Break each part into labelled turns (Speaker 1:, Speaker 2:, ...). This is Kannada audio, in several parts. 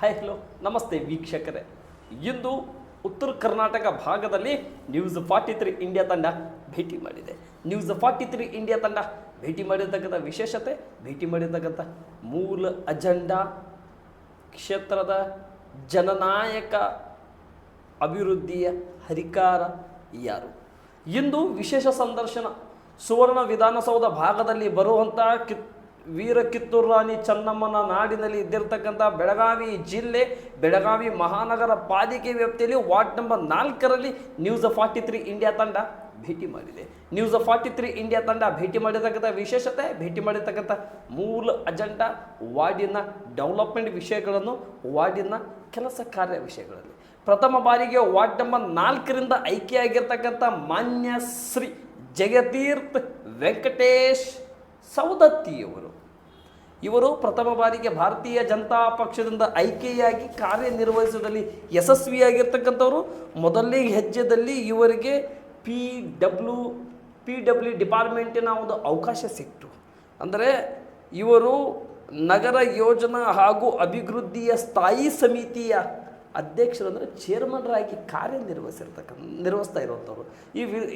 Speaker 1: ಹಾಯ್ ಹಲೋ ನಮಸ್ತೆ ವೀಕ್ಷಕರೇ. ಇಂದು ಉತ್ತರ ಕರ್ನಾಟಕ ಭಾಗದಲ್ಲಿ ನ್ಯೂಸ್ ಫಾರ್ಟಿ ತ್ರೀ ಇಂಡಿಯಾ ತಂಡ ಭೇಟಿ ಮಾಡಿದೆ. ನ್ಯೂಸ್ ಫಾರ್ಟಿ ತ್ರೀ ಇಂಡಿಯಾ ತಂಡ ಭೇಟಿ ಮಾಡಿರ್ತಕ್ಕಂಥ ವಿಶೇಷತೆ, ಭೇಟಿ ಮಾಡಿರ್ತಕ್ಕಂಥ ಮೂಲ ಅಜೆಂಡಾ ಕ್ಷೇತ್ರದ ಜನನಾಯಕ ಅಭಿವೃದ್ಧಿಯ ಹರಿಕಾರ ಯಾರು? ಇಂದು ವಿಶೇಷ ಸಂದರ್ಶನ ಸುವರ್ಣ ವಿಧಾನಸೌಧ ಭಾಗದಲ್ಲಿ ಬರುವಂಥ ಕಿತ್ ವೀರ ಕಿತ್ತೂರು ರಾಣಿ ಚೆನ್ನಮ್ಮನ ನಾಡಿನಲ್ಲಿ ಇದ್ದಿರ್ತಕ್ಕಂಥ ಬೆಳಗಾವಿ ಜಿಲ್ಲೆ, ಬೆಳಗಾವಿ ಮಹಾನಗರ ಪಾಲಿಕೆ ವ್ಯಾಪ್ತಿಯಲ್ಲಿ ವಾರ್ಡ್ ನಂಬರ್ ನಾಲ್ಕರಲ್ಲಿ ನ್ಯೂಸ್ ಫಾರ್ಟಿ ತ್ರೀ ಇಂಡಿಯಾ ತಂಡ ಭೇಟಿ ಮಾಡಿದೆ. ನ್ಯೂಸ್ ಫಾರ್ಟಿ ತ್ರೀ ಇಂಡಿಯಾ ತಂಡ ಭೇಟಿ ಮಾಡಿರ್ತಕ್ಕಂಥ ವಿಶೇಷತೆ, ಭೇಟಿ ಮಾಡಿರ್ತಕ್ಕಂಥ ಮೂಲ ಅಜೆಂಡಾ ವಾರ್ಡಿನ ಡೆವಲಪ್ಮೆಂಟ್ ವಿಷಯಗಳನ್ನು, ವಾರ್ಡಿನ ಕೆಲಸ ಕಾರ್ಯ ವಿಷಯಗಳಲ್ಲಿ. ಪ್ರಥಮ ಬಾರಿಗೆ ವಾರ್ಡ್ ನಂಬರ್ ನಾಲ್ಕರಿಂದ ಆಯ್ಕೆಯಾಗಿರ್ತಕ್ಕಂಥ ಮಾನ್ಯ ಶ್ರೀ ಜಗತೀರ್ಥ ವೆಂಕಟೇಶ್ ಸೌದತ್ತಿಯವರು ಇವರು ಪ್ರಥಮ ಬಾರಿಗೆ ಭಾರತೀಯ ಜನತಾ ಪಕ್ಷದಿಂದ ಆಯ್ಕೆಯಾಗಿ ಕಾರ್ಯನಿರ್ವಹಿಸುವುದರಲ್ಲಿ ಯಶಸ್ವಿಯಾಗಿರ್ತಕ್ಕಂಥವರು. ಮೊದಲನೇ ಹೆಜ್ಜೆದಲ್ಲಿ ಇವರಿಗೆ ಪಿ ಡಬ್ಲ್ಯೂ ಪಿ ಡಬ್ಲ್ಯೂ ಡಿಪಾರ್ಟ್ಮೆಂಟಿನ ಒಂದು ಅವಕಾಶ ಸಿಕ್ತು. ಅಂದರೆ ಇವರು ನಗರ ಯೋಜನಾ ಹಾಗೂ ಅಭಿವೃದ್ಧಿಯ ಸ್ಥಾಯಿ ಸಮಿತಿಯ ಅಧ್ಯಕ್ಷರು ಅಂದರೆ ಚೇರ್ಮನ್ರಾಗಿ ಕಾರ್ಯನಿರ್ವಹಿಸಿರ್ತಕ್ಕಂಥ ನಿರ್ವಹಿಸ್ತಾ ಇರುವಂಥವ್ರು.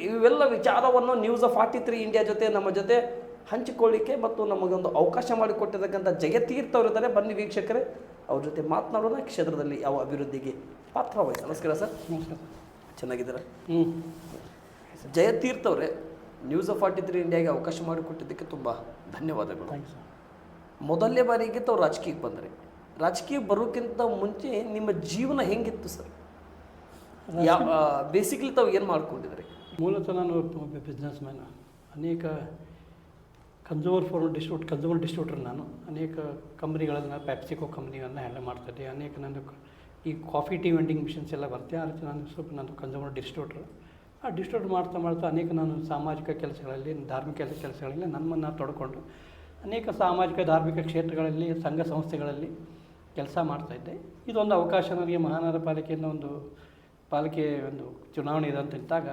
Speaker 1: ಇವೆಲ್ಲ ವಿಚಾರವನ್ನು ನ್ಯೂಸ್ ಫಾರ್ಟಿ ತ್ರೀ ಇಂಡಿಯಾ ಜೊತೆ, ನಮ್ಮ ಜೊತೆ ಹಂಚಿಕೊಳ್ಳಿಕ್ಕೆ ಮತ್ತು ನಮಗೊಂದು ಅವಕಾಶ ಮಾಡಿಕೊಟ್ಟಿರ್ತಕ್ಕಂಥ ಜಗತೀರ್ಥ ಅವರು ಇದ್ದಾರೆ. ಬನ್ನಿ ವೀಕ್ಷಕರೇ ಅವ್ರ ಜೊತೆ ಮಾತನಾಡೋಣ. ಕ್ಷೇತ್ರದಲ್ಲಿ ಯಾವ ಅಭಿವೃದ್ಧಿಗೆ ಪಾತ್ರವಾಗಿ? ನಮಸ್ಕಾರ ಸರ್. ಚೆನ್ನಾಗಿದ್ದೀರಾ?
Speaker 2: ಹ್ಞೂ
Speaker 1: ಜಯತೀರ್ಥ ಅವರೇ ನ್ಯೂಸ್ ಫಾರ್ಟಿ ತ್ರೀ ಇಂಡಿಯಾಗೆ ಅವಕಾಶ ಮಾಡಿಕೊಟ್ಟಿದ್ದಕ್ಕೆ ತುಂಬ ಧನ್ಯವಾದಗಳು. ಮೊದಲನೇ ಬಾರಿಗೆ ತಾವು ರಾಜಕೀಯಕ್ಕೆ ಬಂದರೆ. ರಾಜಕೀಯ ಬರೋಕ್ಕಿಂತ ಮುಂಚೆ ನಿಮ್ಮ ಜೀವನ ಹೆಂಗಿತ್ತು ಸರ್? ಯಾವ ಬೇಸಿಕ್ಲಿ ತಾವು ಏನು ಮಾಡ್ಕೊಂಡಿದ್ರಿ?
Speaker 2: ಮೂಲತಃ ನಾನು ಬಿಸ್ನೆಸ್ ಮ್ಯಾನ್ ಅನೇಕ consumer for distribute consumer distributor ನಾನು. ಅನೇಕ ಕಂಪ್ನಿಗಳನ್ನು ಪ್ಯಾಪ್ಸಿಕೋ ಕಂಪ್ನಿಗಳನ್ನು ಹ್ಯಾಂಡಲ್ ಮಾಡ್ತಿದ್ದೆ ಅನೇಕ ನಂದು ಈ ಕಾಫಿ ಟೀ ವೆಂಡಿಂಗ್ ಮಿಷನ್ಸ್ ಎಲ್ಲ ಬರುತ್ತೆ ಆ ರೀತಿ ನಾನು ಸ್ವಲ್ಪ ನಾನು ಕನ್ಸೂಮರ್ ಡಿಸ್ಟ್ರಿಬ್ಯೂಟರ್ ಆ ಡಿಸ್ಟ್ರಿಬ್ಯೂಟ್ ಮಾಡ್ತಾ ಮಾಡ್ತಾ ಅನೇಕ ನಾನು ಸಾಮಾಜಿಕ ಕೆಲಸಗಳಲ್ಲಿ, ಧಾರ್ಮಿಕ ಕೆಲಸಗಳಲ್ಲಿ ನಮ್ಮನ್ನು ತೊಡ್ಕೊಂಡು ಅನೇಕ ಸಾಮಾಜಿಕ, ಧಾರ್ಮಿಕ ಕ್ಷೇತ್ರಗಳಲ್ಲಿ, ಸಂಘ ಸಂಸ್ಥೆಗಳಲ್ಲಿ ಕೆಲಸ ಮಾಡ್ತಾಯಿದ್ದೆ ಇದೊಂದು. ಅವಕಾಶ. ನನಗೆ ಮಹಾನಗರ ಪಾಲಿಕೆಯಿಂದ ಒಂದು, ಪಾಲಿಕೆ ಒಂದು ಚುನಾವಣೆ ಇದೆ ಅಂತ ಇದ್ದಾಗ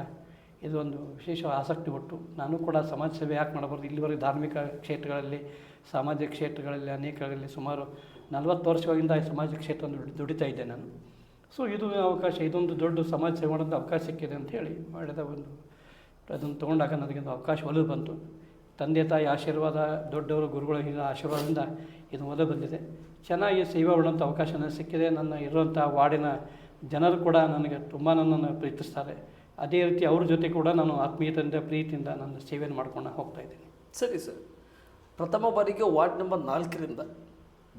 Speaker 2: ಇದೊಂದು ವಿಶೇಷ ಆಸಕ್ತಿ ಕೊಟ್ಟು ನಾನು ಕೂಡ ಸಮಾಜ ಸೇವೆ ಯಾಕೆ ಮಾಡಬಾರ್ದು? ಇಲ್ಲಿವರೆಗೆ ಧಾರ್ಮಿಕ ಕ್ಷೇತ್ರಗಳಲ್ಲಿ, ಸಾಮಾಜಿಕ ಕ್ಷೇತ್ರಗಳಲ್ಲಿ ಅನೇಕಗಳಲ್ಲಿ ಸುಮಾರು ನಲವತ್ತು ವರ್ಷಗಳಿಂದ ಈ ಸಮಾಜ ಕ್ಷೇತ್ರ ದುಡಿ, ದುಡಿತಾ ಇದ್ದೆ ನಾನು. ಸೊ ಇದು ಅವಕಾಶ, ಇದೊಂದು ದೊಡ್ಡ ಸಮಾಜ ಸೇವೆ ಮಾಡೋದು ಅವಕಾಶ ಸಿಕ್ಕಿದೆ ಅಂತ ಹೇಳಿ ಮಾಡಿದ ಒಂದು, ಅದನ್ನು ತೊಗೊಂಡಾಗ ನನಗೊಂದು ಅವಕಾಶ ಒಲಿದು ಬಂತು. ತಂದೆ, ತಾಯಿ ಆಶೀರ್ವಾದ, ದೊಡ್ಡವರು, ಗುರುಗಳ ಆಶೀರ್ವಾದದಿಂದ ಇದು ಒಲೆ ಬಂದಿದೆ. ಚೆನ್ನಾಗಿ ಸೇವೆ ಮಾಡುವಂಥ ಅವಕಾಶ ನನಗೆ ಸಿಕ್ಕಿದೆ. ನನ್ನ ಇರುವಂಥ ವಾರ್ಡಿನ ಜನರು ಕೂಡ ನನಗೆ ತುಂಬ ನನ್ನನ್ನು ಪ್ರೀತಿಸ್ತಾರೆ. ಅದೇ ರೀತಿ ಅವ್ರ ಜೊತೆ ಕೂಡ ನಾನು ಆತ್ಮೀಯತೆಯಿಂದ ಪ್ರೀತಿಯಿಂದ ನನ್ನ ಸೇವೆಯನ್ನು ಮಾಡ್ಕೊಂಡು ಹೋಗ್ತಾ ಇದ್ದೀನಿ.
Speaker 1: ಸರಿ ಸರ್. ಪ್ರಥಮ ಬಾರಿಗೆ ವಾರ್ಡ್ ನಂಬರ್ ನಾಲ್ಕರಿಂದ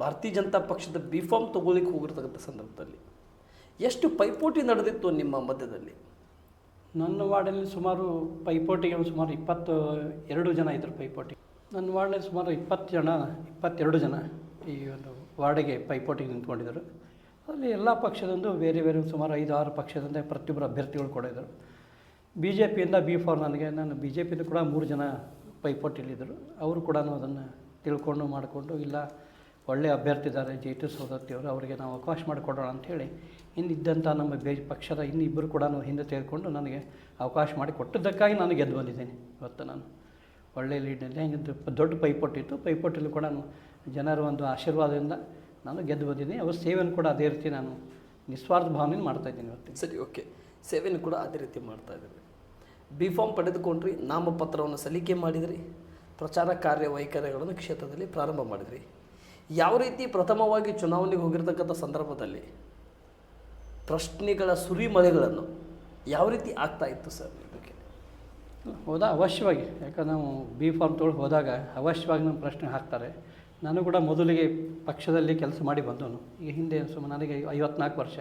Speaker 1: ಭಾರತೀಯ ಜನತಾ ಪಕ್ಷದ ಬಿ ಫಾರ್ಮ್ ತೊಗೊಳ್ಲಿಕ್ಕೆ ಹೋಗಿರ್ತಕ್ಕಂಥ ಸಂದರ್ಭದಲ್ಲಿ ಎಷ್ಟು ಪೈಪೋಟಿ ನಡೆದಿತ್ತು ನಿಮ್ಮ ಮಧ್ಯದಲ್ಲಿ?
Speaker 2: ನನ್ನ ವಾರ್ಡಲ್ಲಿ ಸುಮಾರು ಪೈಪೋಟಿಗೆ ಸುಮಾರು ಇಪ್ಪತ್ತು ಎರಡು ಜನ ಇದ್ದರು ಪೈಪೋಟಿ. ನನ್ನ ವಾರ್ಡಲ್ಲಿ ಸುಮಾರು ಇಪ್ಪತ್ತು ಜನ ಇಪ್ಪತ್ತೆರಡು ಜನ ಈ ಒಂದು ವಾರ್ಡಿಗೆ ಪೈಪೋಟಿಗೆ ನಿಂತ್ಕೊಂಡಿದ್ದರು. ಅಲ್ಲಿ ಎಲ್ಲ ಪಕ್ಷದಂದು ಬೇರೆ ಬೇರೆ ಸುಮಾರು ಐದು ಆರು ಪಕ್ಷದಂದೇ ಪ್ರತಿಯೊಬ್ಬರು ಅಭ್ಯರ್ಥಿಗಳು ಕೂಡ ಇದ್ದರು. ಬಿ ಜೆ ಪಿಯಿಂದ ಬಿ ಫಾರ್ ನನಗೆ, ನಾನು ಬಿ ಜೆ ಪಿಯಿಂದ ಕೂಡ ಮೂರು ಜನ ಪೈಪೋಟಿಯಲ್ಲಿದ್ದರು. ಅವರು ಕೂಡ ಅದನ್ನು ತಿಳ್ಕೊಂಡು ಮಾಡಿಕೊಂಡು, ಇಲ್ಲ ಒಳ್ಳೆಯ ಅಭ್ಯರ್ಥಿ ಇದ್ದಾರೆ ಜೆ ಟಿ ಸೌದತ್ತಿಯವರು ಅವರಿಗೆ ನಾವು ಅವಕಾಶ ಮಾಡಿಕೊಡೋಣ ಅಂಥೇಳಿ ಇನ್ನಿದ್ದಂಥ ನಮ್ಮ ಬೇ ಪಕ್ಷದ ಇನ್ನಿಬ್ಬರು ಕೂಡ ಹಿಂದೆ ತೆಗೆದುಕೊಂಡು ನನಗೆ ಅವಕಾಶ ಮಾಡಿ ಕೊಟ್ಟಿದ್ದಕ್ಕಾಗಿ ನಾನು ಗೆದ್ದು ಬಂದಿದ್ದೀನಿ ಇವತ್ತು ನಾನು. ಒಳ್ಳೆಯ ಲೀಡ್ನಲ್ಲಿ ಹಿಂಗೆ ದೊಡ್ಡ ಪೈಪೋಟಿ ಇತ್ತು ಪೈಪೋಟಿಯಲ್ಲಿ ಕೂಡ ಜನರ ಒಂದು ಆಶೀರ್ವಾದದಿಂದ ನಾನು ಗೆದ್ದು ಬಂದಿದ್ದೀನಿ. ಅವ್ರ ಸೇವೆಯನ್ನು ಕೂಡ ಅದೇ ರೀತಿ ನಾನು ನಿಸ್ವಾರ್ಥ ಭಾವನೆಯನ್ನು ಮಾಡ್ತಾಯಿದ್ದೀನಿ ಇವತ್ತು
Speaker 1: ಸರಿ, ಓಕೆ. ಸೇವೆಯನ್ನು ಕೂಡ ಅದೇ ರೀತಿ ಮಾಡ್ತಾ ಇದ್ದೀವಿ ಬಿ ಫಾರ್ಮ್ ಪಡೆದುಕೊಂಡ್ರಿ, ನಾಮಪತ್ರವನ್ನು ಸಲ್ಲಿಕೆ ಮಾಡಿದ್ರಿ, ಪ್ರಚಾರ ಕಾರ್ಯ ವೈಖರಿಗಳನ್ನು ಕ್ಷೇತ್ರದಲ್ಲಿ ಪ್ರಾರಂಭ ಮಾಡಿದ್ರಿ. ಯಾವ ರೀತಿ ಪ್ರಥಮವಾಗಿ ಚುನಾವಣೆಗೆ ಹೋಗಿರ್ತಕ್ಕಂಥ ಸಂದರ್ಭದಲ್ಲಿ ಪ್ರಶ್ನೆಗಳ ಸುರಿಮಳೆಗಳನ್ನು ಯಾವ ರೀತಿ ಆಗ್ತಾ ಇತ್ತು ಸರ್ ಇದಕ್ಕೆ
Speaker 2: ಹೋದ, ಅವಶ್ಯವಾಗಿ. ಯಾಕಂದ್ರೆ ನಾವು ಬಿ ಫಾರ್ಮ್ ತೊಗೊಂಡು ಹೋದಾಗ ಅವಶ್ಯವಾಗಿ ನಮ್ಮ ಪ್ರಶ್ನೆ ಹಾಕ್ತಾರೆ. ನಾನು ಕೂಡ ಮೊದಲಿಗೆ ಪಕ್ಷದಲ್ಲಿ ಕೆಲಸ ಮಾಡಿ ಬಂದವನು. ಈಗ ಹಿಂದೆ ಸುಮಾರು ನನಗೆ ಐವತ್ನಾಲ್ಕು ವರ್ಷ.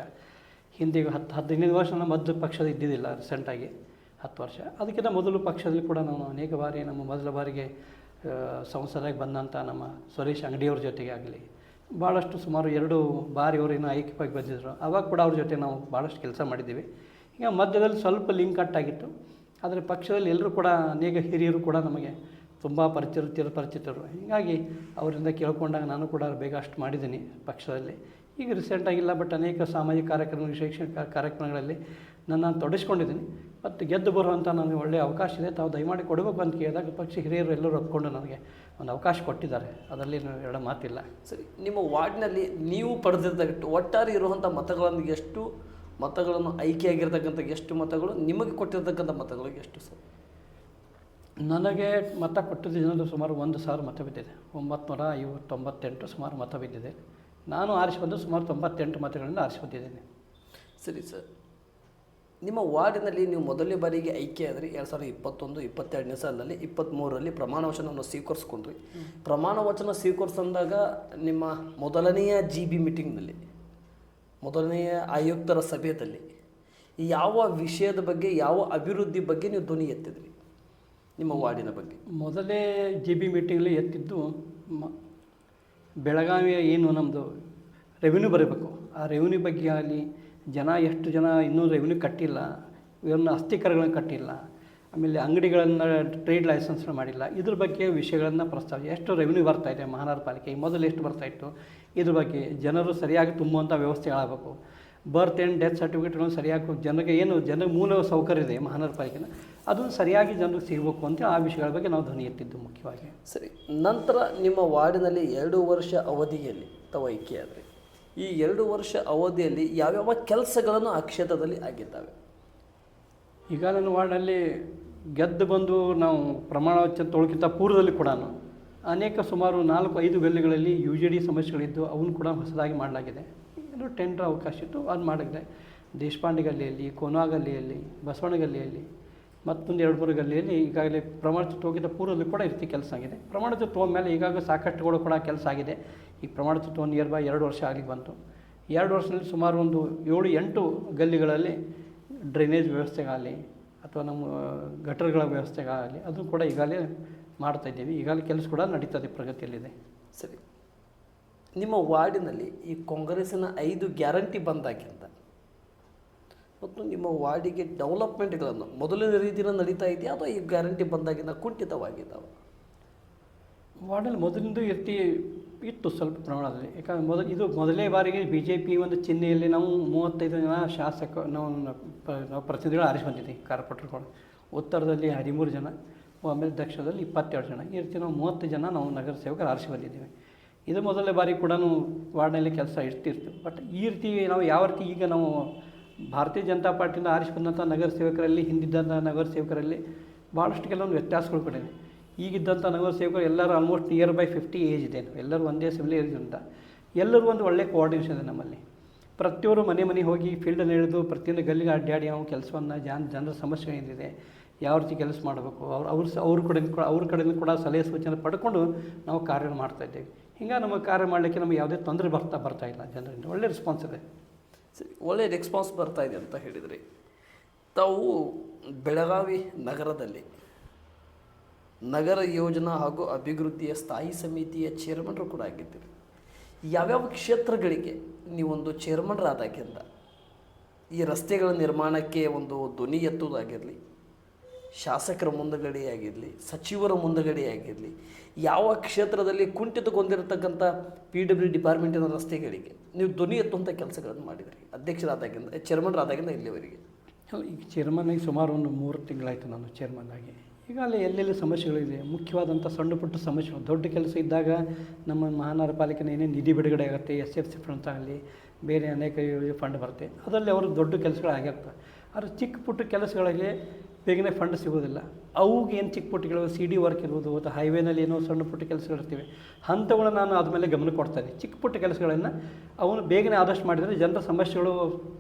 Speaker 2: ಹಿಂದೆ ಹತ್ತು, ಹದಿನೈದು ವರ್ಷ ನಮ್ಮ ಮದ್ದು ಪಕ್ಷದ ಇದ್ದಿದ್ದಿಲ್ಲ ರೀಸೆಂಟಾಗಿ ಹತ್ತು ವರ್ಷ. ಅದಕ್ಕಿಂತ ಮೊದಲು ಪಕ್ಷದಲ್ಲಿ ಕೂಡ ನಾನು ಅನೇಕ ಬಾರಿ ನಮ್ಮ ಮೊದಲ ಬಾರಿಗೆ ಸಂಸದಾಗಿ ಬಂದಂಥ ನಮ್ಮ ಸುರೇಶ್ ಅಂಗಡಿಯವ್ರ ಜೊತೆಗೆ ಆಗಲಿ ಭಾಳಷ್ಟು ಸುಮಾರು ಎರಡು ಬಾರಿ ಅವರು ಇನ್ನೂ ಐಕ್ಯವಾಗಿ ಬಂದಿದ್ದರು ಅವಾಗ ಕೂಡ ಅವ್ರ ಜೊತೆ ನಾವು ಭಾಳಷ್ಟು ಕೆಲಸ ಮಾಡಿದ್ದೀವಿ. ಈಗ ಮಧ್ಯದಲ್ಲಿ ಸ್ವಲ್ಪ ಲಿಂಕ್ ಕಟ್ ಆಗಿತ್ತು. ಆದರೆ ಪಕ್ಷದಲ್ಲಿ ಎಲ್ಲರೂ ಕೂಡ ಅನೇಕ ಹಿರಿಯರು ಕೂಡ ನಮಗೆ ತುಂಬ ಪರಿಚಿತರು ಪರಿಚಿತರು ಹೀಗಾಗಿ ಅವರಿಂದ ಕೇಳ್ಕೊಂಡಾಗ ನಾನು ಕೂಡ ಬೇಗ ಅಷ್ಟು ಮಾಡಿದ್ದೀನಿ ಪಕ್ಷದಲ್ಲಿ. ಈಗ ರೀಸೆಂಟಾಗಿಲ್ಲ ಬಟ್ ಅನೇಕ ಸಾಮಾಜಿಕ ಕಾರ್ಯಕ್ರಮ, ಶೈಕ್ಷಣಿಕ ಕಾರ್ಯಕ್ರಮಗಳಲ್ಲಿ ನನ್ನ ತೊಡಗಿಸ್ಕೊಂಡಿದ್ದೀನಿ. ಮತ್ತು ಗೆದ್ದು ಬರುವಂಥ ನನಗೆ ಒಳ್ಳೆಯ ಅವಕಾಶ ಇದೆ. ತಾವು ದಯಮಾಡಿ ಕೊಡಬೇಕು ಅಂತ ಕೇಳಿದಾಗ ಪಕ್ಷ ಹಿರಿಯರು ಎಲ್ಲರೂ ಒಪ್ಕೊಂಡು ನನಗೆ ಒಂದು ಅವಕಾಶ ಕೊಟ್ಟಿದ್ದಾರೆ. ಅದರಲ್ಲಿ ಎರಡು ಮಾತಿಲ್ಲ.
Speaker 1: ಸರಿ ನಿಮ್ಮ ವಾರ್ಡ್ನಲ್ಲಿ ನೀವು ಪಡೆದಿರ್ತಕ್ಕಂಥ ಒಟ್ಟಾರೆ ಇರುವಂಥ ಮತಗಳನ್ನು ಎಷ್ಟು ಮತಗಳನ್ನು ಆಯ್ಕೆಯಾಗಿರ್ತಕ್ಕಂಥ ಎಷ್ಟು ಮತಗಳು ನಿಮಗೆ ಕೊಟ್ಟಿರ್ತಕ್ಕಂಥ ಮತಗಳು ಎಷ್ಟು ಸರ್?
Speaker 2: ನನಗೆ ಮತ ಕೊಟ್ಟಿದ್ದ ಜನರು ಸುಮಾರು ಒಂದು ಸಾವಿರ ಮತ ಬಿದ್ದಿದೆ. ಒಂಬತ್ತು ನೂರ ಐವತ್ತೊಂಬತ್ತೆಂಟು ಸುಮಾರು ಮತ ಬಿದ್ದಿದೆ. ನಾನು ಆರಿಸಿ ಬಂದು ಸುಮಾರು ತೊಂಬತ್ತೆಂಟು ಮತಗಳನ್ನು ಆರಿಸಿ ಬಂದಿದ್ದೇನೆ.
Speaker 1: ಸರಿ ಸರ್. ನಿಮ್ಮ ವಾರ್ಡಿನಲ್ಲಿ ನೀವು ಮೊದಲನೇ ಬಾರಿಗೆ ಆಯ್ಕೆ ಆದರೆ ಎರಡು ಸಾವಿರದ ಇಪ್ಪತ್ತೊಂದು, ಇಪ್ಪತ್ತೆರಡನೇ ಸಾಲಿನಲ್ಲಿ ಇಪ್ಪತ್ತ್ಮೂರರಲ್ಲಿ ಪ್ರಮಾಣ ವಚನವನ್ನು ಸ್ವೀಕರಿಸ್ಕೊಂಡ್ರಿ ಪ್ರಮಾಣ ವಚನ ಸ್ವೀಕರಿಸಂದಾಗ ನಿಮ್ಮ ಮೊದಲನೆಯ ಜಿ ಬಿ ಮೀಟಿಂಗ್ನಲ್ಲಿ ಮೊದಲನೆಯ ಆಯುಕ್ತರ ಸಭೆಯಲ್ಲಿ ಯಾವ ವಿಷಯದ ಬಗ್ಗೆ, ಯಾವ ಅಭಿವೃದ್ಧಿ ಬಗ್ಗೆ ನೀವು ಧ್ವನಿ ಎತ್ತಿದ್ರಿ? ನಿಮ್ಮ ವಾರ್ಡಿನ ಬಗ್ಗೆ.
Speaker 2: ಮೊದಲೇ ಜಿ ಬಿ ಮೀಟಿಂಗಲ್ಲಿ ಎತ್ತಿದ್ದು ಮ, ಬೆಳಗಾವಿಯ ಏನು ನಮ್ಮದು ರೆವಿನ್ಯೂ ಬರಬೇಕು. ಆ ರೆವಿನ್ಯೂ ಬಗ್ಗೆ ಆಗಲಿ ಜನ, ಎಷ್ಟು ಜನ ಇನ್ನೂ ರೆವಿನ್ಯೂ ಕಟ್ಟಿಲ್ಲ ಇವನ್ನ ಅಸ್ಥಿಕರಗಳನ್ನು ಕಟ್ಟಿಲ್ಲ, ಆಮೇಲೆ ಅಂಗಡಿಗಳನ್ನು ಟ್ರೇಡ್ ಲೈಸೆನ್ಸ್ ಮಾಡಿಲ್ಲ, ಇದ್ರ ಬಗ್ಗೆ ವಿಷಯಗಳನ್ನು ಪ್ರಸ್ತಾವ ಎಷ್ಟು ರೆವಿನ್ಯೂ ಬರ್ತಾ ಇದೆ ಮಹಾನಗರ ಪಾಲಿಕೆ ಮೊದಲು ಎಷ್ಟು ಬರ್ತಾ ಇತ್ತು, ಇದ್ರ ಬಗ್ಗೆ ಜನರು ಸರಿಯಾಗಿ ತುಂಬುವಂಥ ವ್ಯವಸ್ಥೆಗಳಾಗಬೇಕು ಬರ್ತ್ ಆ್ಯಂಡ್ ಡೆತ್ ಸರ್ಟಿಫಿಕೇಟ್ಗಳನ್ನು ಸರಿಯಾಗಿ ಜನರಿಗೆ ಏನು ಜನ ಮೂಲ ಸೌಕರ್ಯ ಇದೆ ಮಹಾನಗರ ಪಾಲಿಕೆನ ಅದು ಸರಿಯಾಗಿ ಜನರಿಗೆ ಸಿಗಬೇಕು ಅಂತ ಆ ವಿಷಯಗಳ ಬಗ್ಗೆ ನಾವು ಧ್ವನಿ ಎತ್ತಿದ್ದು ಮುಖ್ಯವಾಗಿ.
Speaker 1: ಸರಿ, ನಂತರ ನಿಮ್ಮ ವಾರ್ಡಿನಲ್ಲಿ ಎರಡು ವರ್ಷ ಅವಧಿಯಲ್ಲಿ ತಾವು ಆಯ್ಕೆಯಾದ್ರಿ ಈ ಎರಡು ವರ್ಷ ಅವಧಿಯಲ್ಲಿ ಯಾವ್ಯಾವ ಕೆಲಸಗಳನ್ನು ಆ ಕ್ಷೇತ್ರದಲ್ಲಿ ಆಗಿದ್ದಾವೆ?
Speaker 2: ಈಗ ನನ್ನ ವಾರ್ಡಲ್ಲಿ ಗೆದ್ದು ಬಂದು ನಾವು ಪ್ರಮಾಣ ವಚನ ತೊಳಕಿಂತ ಪೂರ್ವದಲ್ಲಿ ಕೂಡ ಅನೇಕ ಸುಮಾರು ನಾಲ್ಕು, ಐದು ಗಲ್ಲಿಗಳಲ್ಲಿ ಯು ಜಿ ಡಿ ಸಮಸ್ಯೆಗಳಿದ್ದು ಅವನು ಕೂಡ ಹೊಸದಾಗಿ ಮಾಡಲಾಗಿದೆ. ಇನ್ನು ಟೆಂಡರ್ ಅವಕಾಶ ಇತ್ತು, ಅದು ಮಾಡಿದೆ. ದೇಶಪಾಂಡೆ ಗಲ್ಲಿಯಲ್ಲಿ ಕೋನಾ ಗಲ್ಲಿಯಲ್ಲಿ, ಬಸವಣ್ಣ ಗಲ್ಲಿಯಲ್ಲಿ, ಮತ್ತೊಂದು ಎರಡು, ಮೂರು ಗಲ್ಲಿಯಲ್ಲಿ ಈಗಾಗಲೇ ಪ್ರಮಾಣ ಹೋಗಿದ್ದ ಪೂರ್ವದಲ್ಲಿ ಕೂಡ ಇರ್ತಿ ರೀತಿ ಕೆಲಸ ಆಗಿದೆ. ಪ್ರಮಾಣ ತೊಗೊಂಡ ಮೇಲೆ ಈಗಾಗಲೇ ಸಾಕಷ್ಟುಗಳು ಕೂಡ ಕೆಲಸ ಆಗಿದೆ. ಈ ಪ್ರಮಾಣ ಒಂದು ನಿಯರ್ ಬೈ ಎರಡು ವರ್ಷ ಆಗಲಿ ಬಂತು. ಎರಡು ವರ್ಷದಲ್ಲಿ ಸುಮಾರು ಒಂದು ಏಳು ಎಂಟು ಗಲ್ಲಿಗಳಲ್ಲಿ ಡ್ರೈನೇಜ್ ವ್ಯವಸ್ಥೆಗಾಗಲಿ ಅಥವಾ ನಮ್ಮ ಗಟರ್ಗಳ ವ್ಯವಸ್ಥೆಗಾಗಲಿ ಅದು ಕೂಡ ಈಗಾಗಲೇ ಮಾಡ್ತಾ ಇದ್ದೀವಿ. ಈಗಾಗಲೇ ಕೆಲಸ ಕೂಡ ನಡೀತದೆ ಪ್ರಗತಿಯಲ್ಲಿದೆ.
Speaker 1: ಸರಿ. ನಿಮ್ಮ ವಾರ್ಡಿನಲ್ಲಿ ಈ ಕಾಂಗ್ರೆಸ್ಸಿನ ಐದು ಗ್ಯಾರಂಟಿ ಬಂದಾಗಿಂದ ಮತ್ತು ನಿಮ್ಮ ವಾರ್ಡಿಗೆ ಡೆವಲಪ್ಮೆಂಟ್ಗಳನ್ನು ಮೊದಲಿನ ರೀತಿಯಲ್ಲಿ ನಡೀತಾ ಇದೆಯಾ ಅಥವಾ ಈ ಗ್ಯಾರಂಟಿ ಬಂದಾಗಿಂದ ಕುಂಠಿತವಾಗಿದ್ದಾವೆ?
Speaker 2: ವಾರ್ಡಲ್ಲಿ ಮೊದಲಿಂದ ಇರ್ತಿ ಇತ್ತು ಸ್ವಲ್ಪ ಪ್ರಮಾಣದಲ್ಲಿ. ಯಾಕಂದರೆ ಮೊದಲು ಇದು ಮೊದಲನೇ ಬಾರಿಗೆ ಬಿ ಜೆ ಪಿ ಒಂದು ಚಿಹ್ನೆಯಲ್ಲಿ ನಾವು ಮೂವತ್ತೈದು ಜನ ಶಾಸಕ, ನಾವು ನಾವು ಪ್ರತಿನಿಧಿಗಳು ಆರಿಸಿ ಬಂದಿದ್ದೀವಿ ಕಾರ್ಪೊರೇಟರ್ಗಳು ಉತ್ತರದಲ್ಲಿ ಹದಿಮೂರು ಜನ, ಆಮೇಲೆ ದಕ್ಷಿಣದಲ್ಲಿ ಇಪ್ಪತ್ತೆರಡು ಜನ. ಈ ರೀತಿ ನಾವು ಮೂವತ್ತು ಜನ ನಾವು ನಗರ ಸೇವಕರು ಆರಿಸಿ ಬಂದಿದ್ದೀವಿ. ಇದು ಮೊದಲನೇ ಬಾರಿ ಕೂಡ ವಾರ್ಡ್ನಲ್ಲಿ ಕೆಲಸ ಇರ್ತಿರ್ತೀವಿ ಬಟ್ ಈ ರೀತಿ ನಾವು ಯಾವ ರೀತಿ ಈಗ ನಾವು ಭಾರತೀಯ ಜನತಾ ಪಾರ್ಟಿಯಿಂದ ಆರಿಸಿ ಬಂದಂಥ ನಗರ ಸೇವಕರಲ್ಲಿ ಹಿಂದಿದ್ದಂಥ ನಗರ ಸೇವಕರಲ್ಲಿ ಭಾಳಷ್ಟು ಕೆಲವೊಂದು ವ್ಯತ್ಯಾಸಗಳು ಕೂಡ ಇದೆ. ಈಗಿದ್ದಂಥ ನಗರ ಸೇವಕರು ಎಲ್ಲರೂ almost near by fifty age ಇದೆ ಎಲ್ಲರೂ ಒಂದೇ ಸಿವಿಲ್ ಅಂತ. ಎಲ್ಲರೂ ಒಂದು ಒಳ್ಳೆ ಕೋಆರ್ಡಿನೇಷನ್ ಇದೆ ನಮ್ಮಲ್ಲಿ. ಪ್ರತಿಯೊಬ್ಬರು ಮನೆ ಮನೆ ಹೋಗಿ ಫೀಲ್ಡನ್ನು ಹಿಡಿದು ಪ್ರತಿಯೊಂದು ಗಲ್ಲಿಗೆ ಅಡ್ಡಾಡಿ ನಾವು ಕೆಲಸವನ್ನು ಜನ ಜನರ ಸಮಸ್ಯೆ ಏನಿದೆ, ಯಾವ ರೀತಿ ಕೆಲಸ ಮಾಡಬೇಕು, ಅವ್ರು ಅವ್ರ ಅವ್ರ ಕಡೆಯಿಂದ ಕೂಡ ಅವ್ರ ಕಡೆಯಿಂದ ಕೂಡ ಸಲಹೆ ಸೂಚನೆ ಪಡ್ಕೊಂಡು ನಾವು ಕಾರ್ಯ ಮಾಡ್ತಾ ಇದ್ದೇವೆ. ಹಿಂಗೆ ನಮ್ಮ ಕಾರ್ಯ ಮಾಡಲಿಕ್ಕೆ ನಮಗೆ ಯಾವುದೇ ತೊಂದರೆ ಬರ್ತಾ ಬರ್ತಾ ಇಲ್ಲ ಜನರಿಂದ. ಒಳ್ಳೆ ರೆಸ್ಪಾನ್ಸ್ ಇದೆ.
Speaker 1: ಸರಿ, ಒಳ್ಳೆ ರೆಸ್ಪಾನ್ಸ್ ಬರ್ತಾ ಇದೆ ಅಂತ ಹೇಳಿದ್ರಿ. ತಾವು ಬೆಳಗಾವಿ ನಗರದಲ್ಲಿ ನಗರ ಯೋಜನಾ ಹಾಗೂ ಅಭಿವೃದ್ಧಿಯ ಸ್ಥಾಯಿ ಸಮಿತಿಯ ಚೇರ್ಮನ್ರು ಕೂಡ ಆಗಿದ್ದೀರಿ. ಯಾವ್ಯಾವ ಕ್ಷೇತ್ರಗಳಿಗೆ ನೀವೊಂದು ಚೇರ್ಮನ್ರಾದಾಗಿಂದ ಈ ರಸ್ತೆಗಳ ನಿರ್ಮಾಣಕ್ಕೆ ಒಂದು ಧ್ವನಿ ಎತ್ತುವುದಾಗಿರಲಿ, ಶಾಸಕರ ಮುಂದಗಡೆ ಆಗಿರಲಿ, ಸಚಿವರ ಮುಂದಗಡೆ ಆಗಿರಲಿ, ಯಾವ ಕ್ಷೇತ್ರದಲ್ಲಿ ಕುಂಠಿತಗೊಂಡಿರತಕ್ಕಂಥ ಪಿ ಡಬ್ಲ್ಯೂ ಡಿಪಾರ್ಟ್ಮೆಂಟಿನ ರಸ್ತೆಗಳಿಗೆ ನೀವು ಧ್ವನಿ ಎತ್ತುವಂಥ ಕೆಲಸಗಳನ್ನು ಮಾಡಿದ್ರಿ, ಅಧ್ಯಕ್ಷರಾದಾಗಿಂದ ಚೇರ್ಮನ್ರಾದಾಗಿಂದ ಇಲ್ಲಿವರೆಗೆ?
Speaker 2: ಈಗ ಚೇರ್ಮನ್ ಆಗಿ ಸುಮಾರು ಒಂದು ಮೂರು ತಿಂಗಳಾಯಿತು ನಾನು ಚೇರ್ಮನ್ ಆಗಿ. ಈಗ ಅಲ್ಲಿ ಎಲ್ಲೆಲ್ಲಿ ಸಮಸ್ಯೆಗಳಿದೆ ಮುಖ್ಯವಾದಂಥ ಸಣ್ಣ ಪುಟ್ಟ ಸಮಸ್ಯೆಗಳು ದೊಡ್ಡ ಕೆಲಸ ಇದ್ದಾಗ ನಮ್ಮ ಮಹಾನಗರ ಪಾಲಿಕೆನ ಏನೇ ನಿಧಿ ಬಿಡುಗಡೆ ಆಗುತ್ತೆ ಎಸ್ ಎಫ್ ಸಿ ಫಂಡ್ಸ್ ಆಗಲಿ ಬೇರೆ ಅನೇಕ ಫಂಡ್ ಬರುತ್ತೆ ಅದರಲ್ಲಿ ಅವರು ದೊಡ್ಡ ಕೆಲಸಗಳು ಆಗಿರ್ತವೆ ಆದರೆ ಚಿಕ್ಕ ಪುಟ್ಟ ಕೆಲಸಗಳಿಗೆ ಬೇಗನೆ ಫಂಡ್ ಸಿಗೋದಿಲ್ಲ. ಅವುಗೇನು ಏನು ಚಿಕ್ಕ ಪುಟ್ಟಗಳು ಸಿ ಡಿ ವರ್ಕ್ ಇರ್ಬೋದು ಅಥವಾ ಹೈವೇನಲ್ಲಿ ಏನೋ ಸಣ್ಣ ಪುಟ್ಟ ಕೆಲಸಗಳಿರ್ತೀವಿ ಅಂಥವುಗಳನ್ನ ನಾನು ಆದಮೇಲೆ ಗಮನ ಕೊಡ್ತೇನೆ ಚಿಕ್ಕ ಪುಟ್ಟ ಕೆಲಸಗಳನ್ನು ಅವನು ಬೇಗನೆ ಆದಷ್ಟು ಮಾಡಿದರೆ ಜನರ ಸಮಸ್ಯೆಗಳು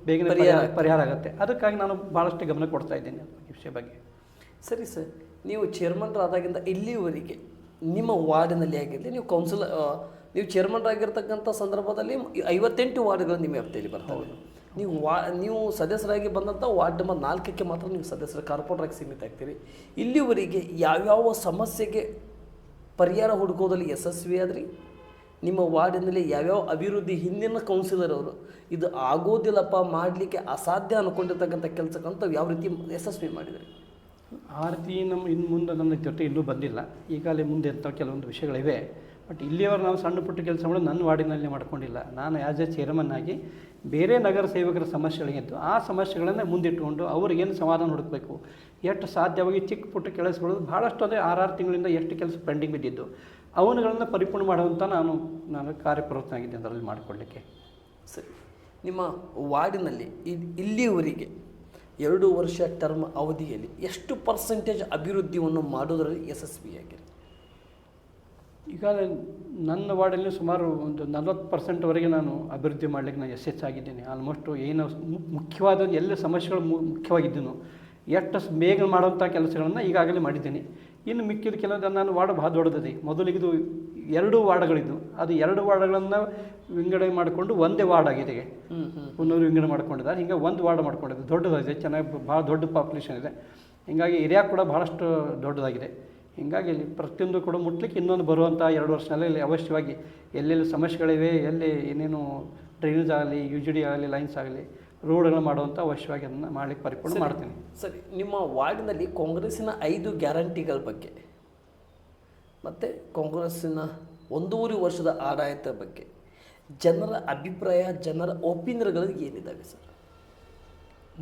Speaker 2: ಬೇಗನೆ
Speaker 1: ಪರಿಹಾರ
Speaker 2: ಪರಿಹಾರ ಪರಿಹಾರ ಆಗುತ್ತೆ. ಅದಕ್ಕಾಗಿ ನಾನು ಭಾಳಷ್ಟು ಗಮನ ಕೊಡ್ತಾ ಇದ್ದೇನೆ ಈ ವಿಷಯ ಬಗ್ಗೆ.
Speaker 1: ಸರಿ ಸರ್. ನೀವು ಚೇರ್ಮನ್ರಾದಾಗಿಂದ ಇಲ್ಲಿವರೆಗೆ ನಿಮ್ಮ ವಾರ್ಡಿನಲ್ಲಿ ಆಗಿರಲಿ ನೀವು ಕೌನ್ಸಿಲ್ ನೀವು ಚೇರ್ಮನ್ರಾಗಿರ್ತಕ್ಕಂಥ ಸಂದರ್ಭದಲ್ಲಿ ಐವತ್ತೆಂಟು ವಾರ್ಡ್ಗಳು ನಿಮ್ಮ ವ್ಯಾಪ್ತಿಯಲ್ಲಿ ಬರ್ತವೆ. ನೀವು ವಾ ನೀವು ಸದಸ್ಯರಾಗಿ ಬಂದಂಥ ವಾರ್ಡ್ ನಂಬರ್ ನಾಲ್ಕಕ್ಕೆ ಮಾತ್ರ ನೀವು ಸದಸ್ಯರ ಕಾರ್ಪೊರೇಟರಾಗಿ ಸೀಮಿತ ಆಗ್ತೀರಿ. ಇಲ್ಲಿವರೆಗೆ ಯಾವ್ಯಾವ ಸಮಸ್ಯೆಗೆ ಪರಿಹಾರ ಹುಡುಕೋದಲ್ಲಿ ಯಶಸ್ವಿ ಆದ್ರಿ? ನಿಮ್ಮ ವಾರ್ಡಿನಲ್ಲಿ ಯಾವ್ಯಾವ ಅಭಿವೃದ್ಧಿ ಹಿಂದಿನ ಕೌನ್ಸಿಲರ್ ಅವರು ಇದು ಆಗೋದಿಲ್ಲಪ್ಪ ಮಾಡಲಿಕ್ಕೆ ಅಸಾಧ್ಯ ಅನ್ಕೊಂಡಿರ್ತಕ್ಕಂಥ ಕೆಲಸಕ್ಕಂತ ಯಾವ ರೀತಿ ಯಶಸ್ವಿ ಮಾಡಿದ್ರಿ?
Speaker 2: ಆ ರೀತಿ ನಮ್ಮ ಇನ್ನು ಮುಂದೆ ನನ್ನ ಜೊತೆ ಇನ್ನೂ ಬಂದಿಲ್ಲ. ಈಗಾಗಲೇ ಮುಂದೆ ಅಂತ ಕೆಲವೊಂದು ವಿಷಯಗಳಿವೆ. ಬಟ್ ಇಲ್ಲಿಯವರು ನಾವು ಸಣ್ಣ ಪುಟ್ಟ ಕೆಲಸಗಳು ನನ್ನ ವಾರ್ಡಿನಲ್ಲಿ ಮಾಡ್ಕೊಂಡಿಲ್ಲ. ನಾನು ಆ್ಯಸ್ ಎ ಚೇರ್ಮನ್ ಆಗಿ ಬೇರೆ ನಗರ ಸೇವಕರ ಸಮಸ್ಯೆಗಳಿದ್ದು ಆ ಸಮಸ್ಯೆಗಳನ್ನು ಮುಂದಿಟ್ಟುಕೊಂಡು ಅವ್ರಿಗೇನು ಸಮಾಧಾನ ಹುಡುಕಬೇಕು? ಎಷ್ಟು ಸಾಧ್ಯವಾಗಿ ಚಿಕ್ಕ ಪುಟ್ಟ ಕೆಲಸಗಳು ಭಾಳಷ್ಟು ಅಂದರೆ ಆರಾರು ತಿಂಗಳಿಂದ ಎಷ್ಟು ಕೆಲಸ ಪೆಂಡಿಂಗ್ ಬಿದ್ದಿದ್ದು? ಅವನುಗಳನ್ನು ಪರಿಪೂರ್ಣ ಮಾಡುವಂಥ ನಾನು ನಾನು ಕಾರ್ಯಪ್ರವೃತ್ತನಾಗಿದ್ದೆ ಅದರಲ್ಲಿ ಮಾಡಿಕೊಡ್ಲಿಕ್ಕೆ
Speaker 1: ಸರಿ. ನಿಮ್ಮ ವಾರ್ಡಿನಲ್ಲಿ ಇಲ್ಲಿಯವರೆಗೆ ಎರಡು ವರ್ಷ ಟರ್ಮ್ ಅವಧಿಯಲ್ಲಿ ಎಷ್ಟು ಪರ್ಸೆಂಟೇಜ್ ಅಭಿವೃದ್ಧಿಯನ್ನು ಮಾಡೋದರಲ್ಲಿ ಯಶಸ್ವಿಯಾಗಿದೆ
Speaker 2: ಈಗ ನನ್ನ ವಾರ್ಡಲ್ಲಿ ಸುಮಾರು ಒಂದು ನಲ್ವತ್ತು ಪರ್ಸೆಂಟ್ವರೆಗೆ ನಾನು ಅಭಿವೃದ್ಧಿ ಮಾಡಲಿಕ್ಕೆ ನಾನು ಯಶಸ್ಸಾಗಿದ್ದೀನಿ. ಆಲ್ಮೋಸ್ಟು ಏನು ಮುಖ್ಯವಾದ ಎಲ್ಲ ಸಮಸ್ಯೆಗಳು ಮುಖ್ಯವಾಗಿದ್ದನು. ಎಷ್ಟು ಬೇಗ ಮಾಡುವಂಥ ಕೆಲಸಗಳನ್ನು ಈಗಾಗಲೇ ಮಾಡಿದ್ದೀನಿ. ಇನ್ನು ಮಿಕ್ಕಿದ ಕೆಲವು ನಾನು ವಾರ್ಡ್ ಭಾಳ ದೊಡ್ಡದಿದೆ. ಮೊದಲಿಗಿದು ಎರಡು ವಾರ್ಡ್ಗಳಿದ್ದು ಅದು ಎರಡು ವಾರ್ಡ್ಗಳನ್ನು ವಿಂಗಡಣೆ ಮಾಡಿಕೊಂಡು ಒಂದೇ ವಾರ್ಡ್ ಆಗಿದೆ. ಮುನ್ನೂರು ವಿಂಗಡಣೆ ಮಾಡ್ಕೊಂಡಿದ್ದಾರೆ. ಹಿಂಗೆ ಒಂದು ವಾರ್ಡ್ ಮಾಡ್ಕೊಂಡಿದ್ದು. ದೊಡ್ಡದಾಗಿದೆ. ಚೆನ್ನಾಗಿ ಭಾಳ ದೊಡ್ಡ ಪಾಪ್ಯುಲೇಷನ್ ಇದೆ. ಹೀಗಾಗಿ ಏರಿಯಾ ಕೂಡ ಭಾಳಷ್ಟು ದೊಡ್ಡದಾಗಿದೆ. ಹೀಗಾಗಿ ಇಲ್ಲಿ ಪ್ರತಿಯೊಂದು ಕೂಡ ಮುಟ್ಲಿಕ್ಕೆ ಇನ್ನೊಂದು ಬರುವಂಥ ಎರಡು ವರ್ಷದಲ್ಲಿ ಇಲ್ಲಿ ಅವಶ್ಯವಾಗಿ ಎಲ್ಲೆಲ್ಲಿ ಸಮಸ್ಯೆಗಳಿವೆ ಎಲ್ಲಿ ಏನೇನು ಡ್ರೈನೇಜ್ ಆಗಲಿ ಯು ಜಿ ಡಿ ಆಗಲಿ ಲೈನ್ಸ್ ಆಗಲಿ ರೋಡ್ಗಳು ಮಾಡುವಂಥ ಅವಶ್ಯವಾಗಿ ಅದನ್ನು ಮಾಡಲಿಕ್ಕೆ ಪರಿಪೂರ್ಣ ಮಾಡ್ತೀನಿ.
Speaker 1: ಸರಿ. ನಿಮ್ಮ ವಾರ್ಡ್ನಲ್ಲಿ ಕಾಂಗ್ರೆಸ್ಸಿನ ಐದು ಗ್ಯಾರಂಟಿಗಳ ಬಗ್ಗೆ ಮತ್ತು ಕಾಂಗ್ರೆಸ್ಸಿನ ಒಂದೂವರೆ ವರ್ಷದ ಆಡಳಿತ ಬಗ್ಗೆ ಜನರ ಅಭಿಪ್ರಾಯ, ಜನರ ಒಪಿನಿಯನ್ಗಳು ಏನಿದ್ದಾವೆ ಸರ್?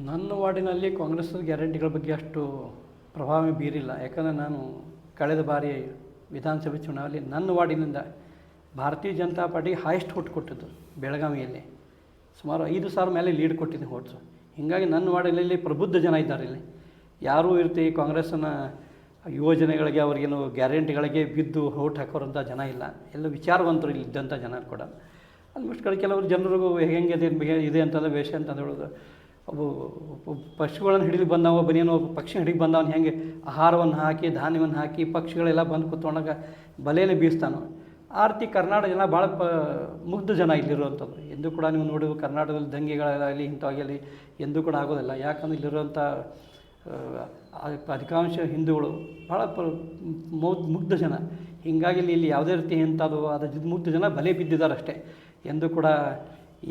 Speaker 2: ನನ್ನ ವಾರ್ಡಿನಲ್ಲಿ ಕಾಂಗ್ರೆಸ್ ಗ್ಯಾರಂಟಿಗಳ ಬಗ್ಗೆ ಅಷ್ಟು ಪ್ರಭಾವ ಬೀರಿಲ್ಲ. ಯಾಕಂದರೆ ನಾನು ಕಳೆದ ಬಾರಿ ವಿಧಾನಸಭೆ ಚುನಾವಣೆಯಲ್ಲಿ ನನ್ನ ವಾರ್ಡಿನಿಂದ ಭಾರತೀಯ ಜನತಾ ಪಾರ್ಟಿ ಹೈಯೆಸ್ಟ್ ಓಟ್ ಕೊಟ್ಟಿದ್ದು ಬೆಳಗಾವಿಯಲ್ಲಿ. ಸುಮಾರು ಐದು ಸಾವಿರ ಮೇಲೆ ಲೀಡ್ ಕೊಟ್ಟಿದ್ದೆ ಓಟ್ಸು ಹೀಗಾಗಿ ನನ್ನ ವಾರ್ಡಿನಲ್ಲಿ ಪ್ರಬುದ್ಧ ಜನ ಇದ್ದಾರೆ ಇಲ್ಲಿ. ಯಾರೂ ಇರ್ತಿ ಕಾಂಗ್ರೆಸ್ನ ಯೋಜನೆಗಳಿಗೆ ಅವ್ರಿಗೇನು ಗ್ಯಾರಂಟಿಗಳಿಗೆ ಬಿದ್ದು ಔಟ್ ಹಾಕೋರಂಥ ಜನ ಇಲ್ಲ. ಎಲ್ಲ ವಿಚಾರವಂತರು ಇಲ್ಲಿ ಇದ್ದಂಥ ಜನ ಕೂಡ. ಆಲ್ಮೋಸ್ಟ್ ಕಡೆ ಕೆಲವರು ಜನರಿಗೂ ಹೆಂಗೆ ಇದೆ ಅಂತಂದ್ರೆ ವೇಷ ಅಂತ ಹೇಳೋದು. ಒಬ್ಬ ಪಶುಗಳನ್ನು ಹಿಡಿದು ಬಂದವ ಒಬ್ಬ ಪಕ್ಷಿ ಹಿಡಿದು ಬಂದವನು ಹೆಂಗೆ ಆಹಾರವನ್ನು ಹಾಕಿ, ಧಾನ್ಯವನ್ನು ಹಾಕಿ, ಪಕ್ಷಿಗಳೆಲ್ಲ ಬಂದು ಕೂತ್ಕೊಂಡಾಗ ಬಲೆಯಲ್ಲಿ ಬೀಸ್ತಾನೋ ಆ ರೀತಿ ಕರ್ನಾಟಕ ಜನ ಭಾಳ ಪ, ಮುಗ್ಧ ಜನ ಇಲ್ಲಿರುವಂಥದ್ದು ಎಂದೂ ಕೂಡ ನೀವು ನೋಡಿ, ಕರ್ನಾಟಕದಲ್ಲಿ ದಂಗೆಗಳಾಗಲಿ ಇಂಥವಾಗಲಿ ಎಂದೂ ಕೂಡ ಆಗೋದಿಲ್ಲ. ಯಾಕಂದ್ರೆ ಇಲ್ಲಿರುವಂಥ ಅಧಿಕಾಂಶ ಹಿಂದೂಗಳು ಭಾಳ ಪ ಮುಗ್ಧ ಜನ. ಹೀಗಾಗಿ ಇಲ್ಲಿ ಯಾವುದೇ ರೀತಿ ಎಂಥದ್ದು ಅದು ಮುಗ್ಧ ಜನ ಬಲೆ ಬಿದ್ದಿದ್ದಾರೆ ಅಷ್ಟೇ. ಎಂದು ಕೂಡ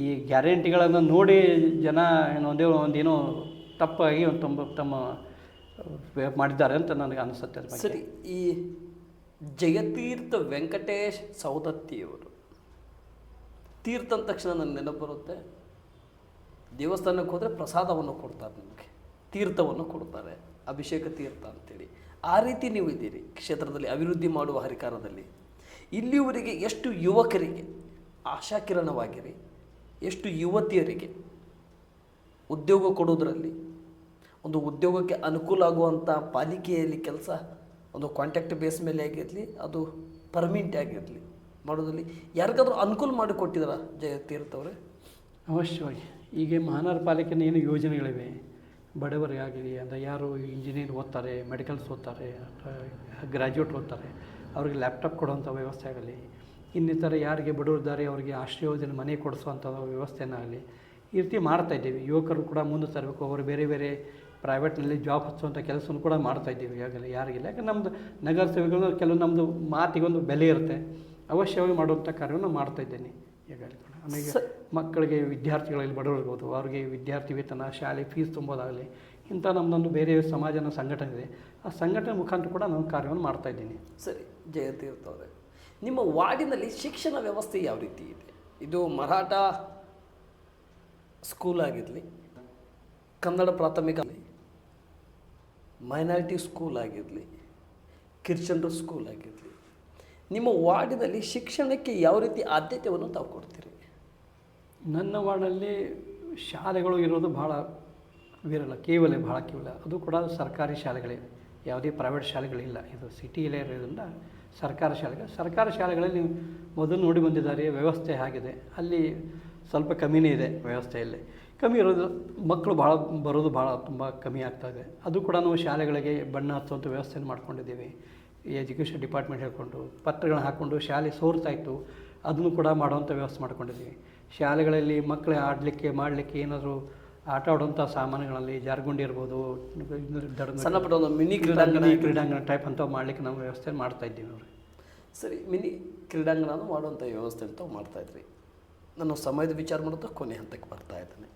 Speaker 2: ಈ ಗ್ಯಾರಂಟಿಗಳನ್ನು ನೋಡಿ ಜನ ಏನೋ ಒಂದೇ ಒಂದೇನೋ ತಪ್ಪಾಗಿ ತಮ್ಮ ತಮ್ಮ ಮಾಡಿದ್ದಾರೆ ಅಂತ ನನಗೆ ಅನಿಸುತ್ತೆ
Speaker 1: ಸರಿ, ಈ ಜಯತೀರ್ಥ ವೆಂಕಟೇಶ್ ಸೌದತ್ತಿಯವರು, ತೀರ್ಥ ಅಂದ ತಕ್ಷಣ ನನಗೆ ನೆನಪು ಬರುತ್ತೆ. ದೇವಸ್ಥಾನಕ್ಕೆ ಹೋದರೆ ಪ್ರಸಾದವನ್ನು ಕೊಡ್ತಾರೆ ನಿಮಗೆ, ತೀರ್ಥವನ್ನು ಕೊಡ್ತಾರೆ. ಅಭಿಷೇಕ ತೀರ್ಥ ಅಂತೇಳಿ. ಆ ರೀತಿ ನೀವು ಇದ್ದೀರಿ ಕ್ಷೇತ್ರದಲ್ಲಿ ಅಭಿವೃದ್ಧಿ ಮಾಡುವ ಹರಿಕಾರದಲ್ಲಿ. ಇಲ್ಲಿವರೆಗೆ ಎಷ್ಟು ಯುವಕರಿಗೆ ಆಶಾಕಿರಣವಾಗಿರಿ ಎಷ್ಟು ಯುವತಿಯರಿಗೆ ಉದ್ಯೋಗ ಕೊಡೋದರಲ್ಲಿ ಒಂದು ಉದ್ಯೋಗಕ್ಕೆ ಅನುಕೂಲ ಆಗುವಂಥ ಪಾಲಿಕೆಯಲ್ಲಿ ಕೆಲಸ, ಒಂದು ಕಾಂಟ್ಯಾಕ್ಟ್ ಬೇಸ್ ಮೇಲೆ ಆಗಿರಲಿ, ಅದು ಪರ್ಮಿಂಟ್ ಆಗಿರಲಿ ಮಾಡೋದ್ರಲ್ಲಿ ಯಾರಿಗಾದರೂ ಅನುಕೂಲ ಮಾಡಿಕೊಟ್ಟಿದಾರ ಜಯ ತೀರ್ಥವ್ರೆ
Speaker 2: ಅವಶ್ಯವಾಗಿ. ಈಗ ಮಹಾನಗರ ಪಾಲಿಕೆನ ಏನು ಯೋಜನೆಗಳಿವೆ? ಬಡವರಿಗಾಗಲಿ ಅಂದರೆ ಯಾರು ಇಂಜಿನಿಯರ್ ಓದ್ತಾರೆ, ಮೆಡಿಕಲ್ಸ್ ಓದ್ತಾರೆ ಗ್ರ್ಯಾಜುಯೇಟ್ ಓದ್ತಾರೆ, ಅವ್ರಿಗೆ ಲ್ಯಾಪ್ಟಾಪ್ ಕೊಡುವಂಥ ವ್ಯವಸ್ಥೆ ಆಗಲಿ, ಇನ್ನಿತರ ಯಾರಿಗೆ ಬಡವರಿದ್ದಾರೆ ಅವರಿಗೆ ಆಶ್ರಯೋಜನೆ ಮನೆ ಕೊಡಿಸುವಂಥ ವ್ಯವಸ್ಥೆನಾಗಲಿ ಈ ರೀತಿ ಮಾಡ್ತಾ ಇದ್ದೀವಿ. ಯುವಕರು ಕೂಡ ಮುಂದೆ ತರಬೇಕು. ಅವರು ಬೇರೆ ಬೇರೆ ಪ್ರೈವೇಟ್ನಲ್ಲಿ ಜಾಬ್ ಹಚ್ಚುವಂಥ ಕೆಲಸವನ್ನು ಕೂಡ ಮಾಡ್ತಾ ಇದ್ದೀವಿ ಈಗಾಗಲೇ. ಯಾರಿಗಿಲ್ಲ. ಯಾಕಂದ್ರೆ ನಮ್ಮದು ನಗರ ಸೇವೆಗಳು ಕೆಲವು ನಮ್ಮದು ಮಾತಿಗೊಂದು ಬೆಲೆ ಇರುತ್ತೆ. ಅವಶ್ಯವಾಗಿ ಮಾಡುವಂಥ ಕಾರ್ಯವನ್ನು ಮಾಡ್ತಾ ಇದ್ದೇನೆ ಈಗಾಗಲೇ. ಆಮೇಲೆ ಮಕ್ಕಳಿಗೆ ವಿದ್ಯಾರ್ಥಿಗಳಲ್ಲಿ ಬಡವರಿರ್ಬೋದು ಅವ್ರಿಗೆ ವಿದ್ಯಾರ್ಥಿ ವೇತನ ಶಾಲೆ ಫೀಸ್ ತುಂಬೋದಾಗಲಿ ಇಂಥ ನಮ್ಮದೊಂದು ಬೇರೆ ಸಮಾಜನ ಸಂಘಟನೆ ಇದೆ. ಆ ಸಂಘಟನೆ ಮುಖಾಂತರ ಕೂಡ ನಾನು ಕಾರ್ಯವನ್ನು ಮಾಡ್ತಾ ಇದ್ದೀನಿ.
Speaker 1: ಸರಿ ಜಯತೀರ್ಥ ಅವರೇ. ನಿಮ್ಮ ವಾರ್ಡಿನಲ್ಲಿ ಶಿಕ್ಷಣ ವ್ಯವಸ್ಥೆ ಯಾವ ರೀತಿ ಇದೆ? ಇದು ಮರಾಠ ಸ್ಕೂಲ್ ಆಗಿರಲಿ ಕನ್ನಡ ಪ್ರಾಥಮಿಕ ಮೈನಾರಿಟಿ ಸ್ಕೂಲ್ ಆಗಿರಲಿ ಕಿರ್ಚಂಡ್ರ ಸ್ಕೂಲ್ ಆಗಿರಲಿ ನಿಮ್ಮ ವಾರ್ಡಿನಲ್ಲಿ ಶಿಕ್ಷಣಕ್ಕೆ ಯಾವ ರೀತಿ ಆದ್ಯತೆಯನ್ನು ತಾವು ಕೊಡ್ತೀರಿ?
Speaker 2: ನನ್ನ ವಾರ್ಡಲ್ಲಿ ಶಾಲೆಗಳು ಇರೋದು ಭಾಳ ವಿರಳ, ಕೇವಲ ಭಾಳ ಕೇವಲ. ಅದು ಕೂಡ ಸರ್ಕಾರಿ ಶಾಲೆಗಳೇ. ಯಾವುದೇ ಪ್ರೈವೇಟ್ ಶಾಲೆಗಳಿಲ್ಲ ಇದು ಸಿಟಿಯಲ್ಲೇ ಇರೋದ್ರಿಂದ ಸರ್ಕಾರಿ ಶಾಲೆಗಳು. ಸರ್ಕಾರಿ ಶಾಲೆಗಳಲ್ಲಿ ಮೊದಲು ನೋಡಿ ಬಂದಿದ್ದಾರೆ, ವ್ಯವಸ್ಥೆ ಆಗಿದೆ. ಅಲ್ಲಿ ಸ್ವಲ್ಪ ಕಮ್ಮಿನೇ ಇದೆ ವ್ಯವಸ್ಥೆಯಲ್ಲಿ. ಕಮ್ಮಿ ಇರೋದು, ಮಕ್ಕಳು ಭಾಳ ಬರೋದು ಭಾಳ ತುಂಬ ಕಮ್ಮಿ ಆಗ್ತಾ ಇದೆ. ಅದು ಕೂಡ ನಾವು ಶಾಲೆಗಳಿಗೆ ಬಣ್ಣ ಹಚ್ಚುವಂಥ ವ್ಯವಸ್ಥೆಯನ್ನು ಮಾಡ್ಕೊಂಡಿದ್ದೀವಿ. ಎಜುಕೇಷನ್ ಡಿಪಾರ್ಟ್ಮೆಂಟ್ ಹೇಳ್ಕೊಂಡು, ಪತ್ರಗಳನ್ನ ಹಾಕ್ಕೊಂಡು ಶಾಲೆ ಸೋರ್ತಾ ಇತ್ತು. ಅದನ್ನು ಕೂಡ ಮಾಡುವಂಥ ವ್ಯವಸ್ಥೆ ಮಾಡ್ಕೊಂಡಿದ್ದೀವಿ. ಶಾಲೆಗಳಲ್ಲಿ ಮಕ್ಕಳೇ ಆಡಲಿಕ್ಕೆ ಮಾಡಲಿಕ್ಕೆ ಏನಾದರೂ ಆಟ ಆಡುವಂಥ ಸಾಮಾನುಗಳಲ್ಲಿ ಜಾರ್ಗುಂಡಿ ಇರ್ಬೋದು
Speaker 1: ಸಣ್ಣ ಪುಟ್ಟ ಒಂದು ಮಿನಿ ಕ್ರೀಡಾಂಗಣ
Speaker 2: ಕ್ರೀಡಾಂಗಣ ಟೈಪ್ ಅಂತ ಮಾಡಲಿಕ್ಕೆ ನಾವು ವ್ಯವಸ್ಥೆ ಮಾಡ್ತಾ ಇದ್ದೀವಿ ನೋಡಿ
Speaker 1: ಸರಿ ಮಿನಿ ಕ್ರೀಡಾಂಗಣ ಮಾಡುವಂಥ ವ್ಯವಸ್ಥೆ ಅಂತ ಮಾಡ್ತಾ ಇದ್ರಿ. ನಾನು ಸಮಯದ ವಿಚಾರ ಮಾಡುತ್ತಾ ಕೊನೆ ಹಂತಕ್ಕೆ ಬರ್ತಾ ಇದ್ದೇನೆ.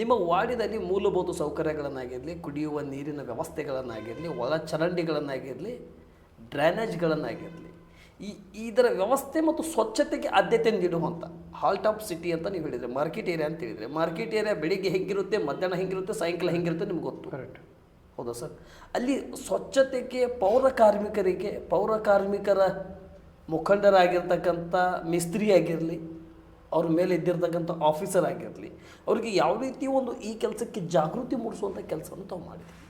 Speaker 1: ನಿಮ್ಮ ವಾರ್ಡಿನಲ್ಲಿ ಮೂಲಭೂತ ಸೌಕರ್ಯಗಳನ್ನಾಗಿರಲಿ ಕುಡಿಯುವ ನೀರಿನ ವ್ಯವಸ್ಥೆಗಳನ್ನಾಗಿರಲಿ ಒಳ ಚರಂಡಿಗಳನ್ನಾಗಿರಲಿ ಡ್ರೈನೇಜ್ಗಳನ್ನಾಗಿರಲಿ ಈ ಇದರ ವ್ಯವಸ್ಥೆ ಮತ್ತು ಸ್ವಚ್ಛತೆಗೆ ಆದ್ಯತೆ ನೀಡುವಂಥ ಹಾಲ್ಟ್ ಆಫ್ ಸಿಟಿ ಅಂತ ನೀವು ಹೇಳಿದರೆ ಮಾರ್ಕೆಟ್ ಏರಿಯಾ ಅಂತ ಹೇಳಿದರೆ ಮಾರ್ಕೆಟ್ ಏರಿಯಾ ಬೆಳಿಗ್ಗೆ ಹೆಂಗಿರುತ್ತೆ ಮಧ್ಯಾಹ್ನ ಹೆಂಗಿರುತ್ತೆ ಸಾಯಂಕಾಲ ಹೆಂಗಿರುತ್ತೆ ನಿಮ್ಗೆ ಗೊತ್ತು.
Speaker 2: ಕರೆಕ್ಟ್
Speaker 1: ಹೌದಾ ಸರ್ ಅಲ್ಲಿ ಸ್ವಚ್ಛತೆಗೆ ಪೌರ ಕಾರ್ಮಿಕರಿಗೆ ಪೌರ ಕಾರ್ಮಿಕರ ಮುಖಂಡರಾಗಿರ್ತಕ್ಕಂಥ ಮಿಸ್ತ್ರಿ ಆಗಿರಲಿ ಅವ್ರ ಮೇಲೆ ಇದ್ದಿರ್ತಕ್ಕಂಥ ಆಫೀಸರ್ ಆಗಿರಲಿ ಅವರಿಗೆ ಯಾವ ರೀತಿ ಒಂದು ಈ ಕೆಲಸಕ್ಕೆ ಜಾಗೃತಿ ಮೂಡಿಸುವಂಥ ಕೆಲಸವನ್ನು ತಾವು ಮಾಡಿದ್ದೀವಿ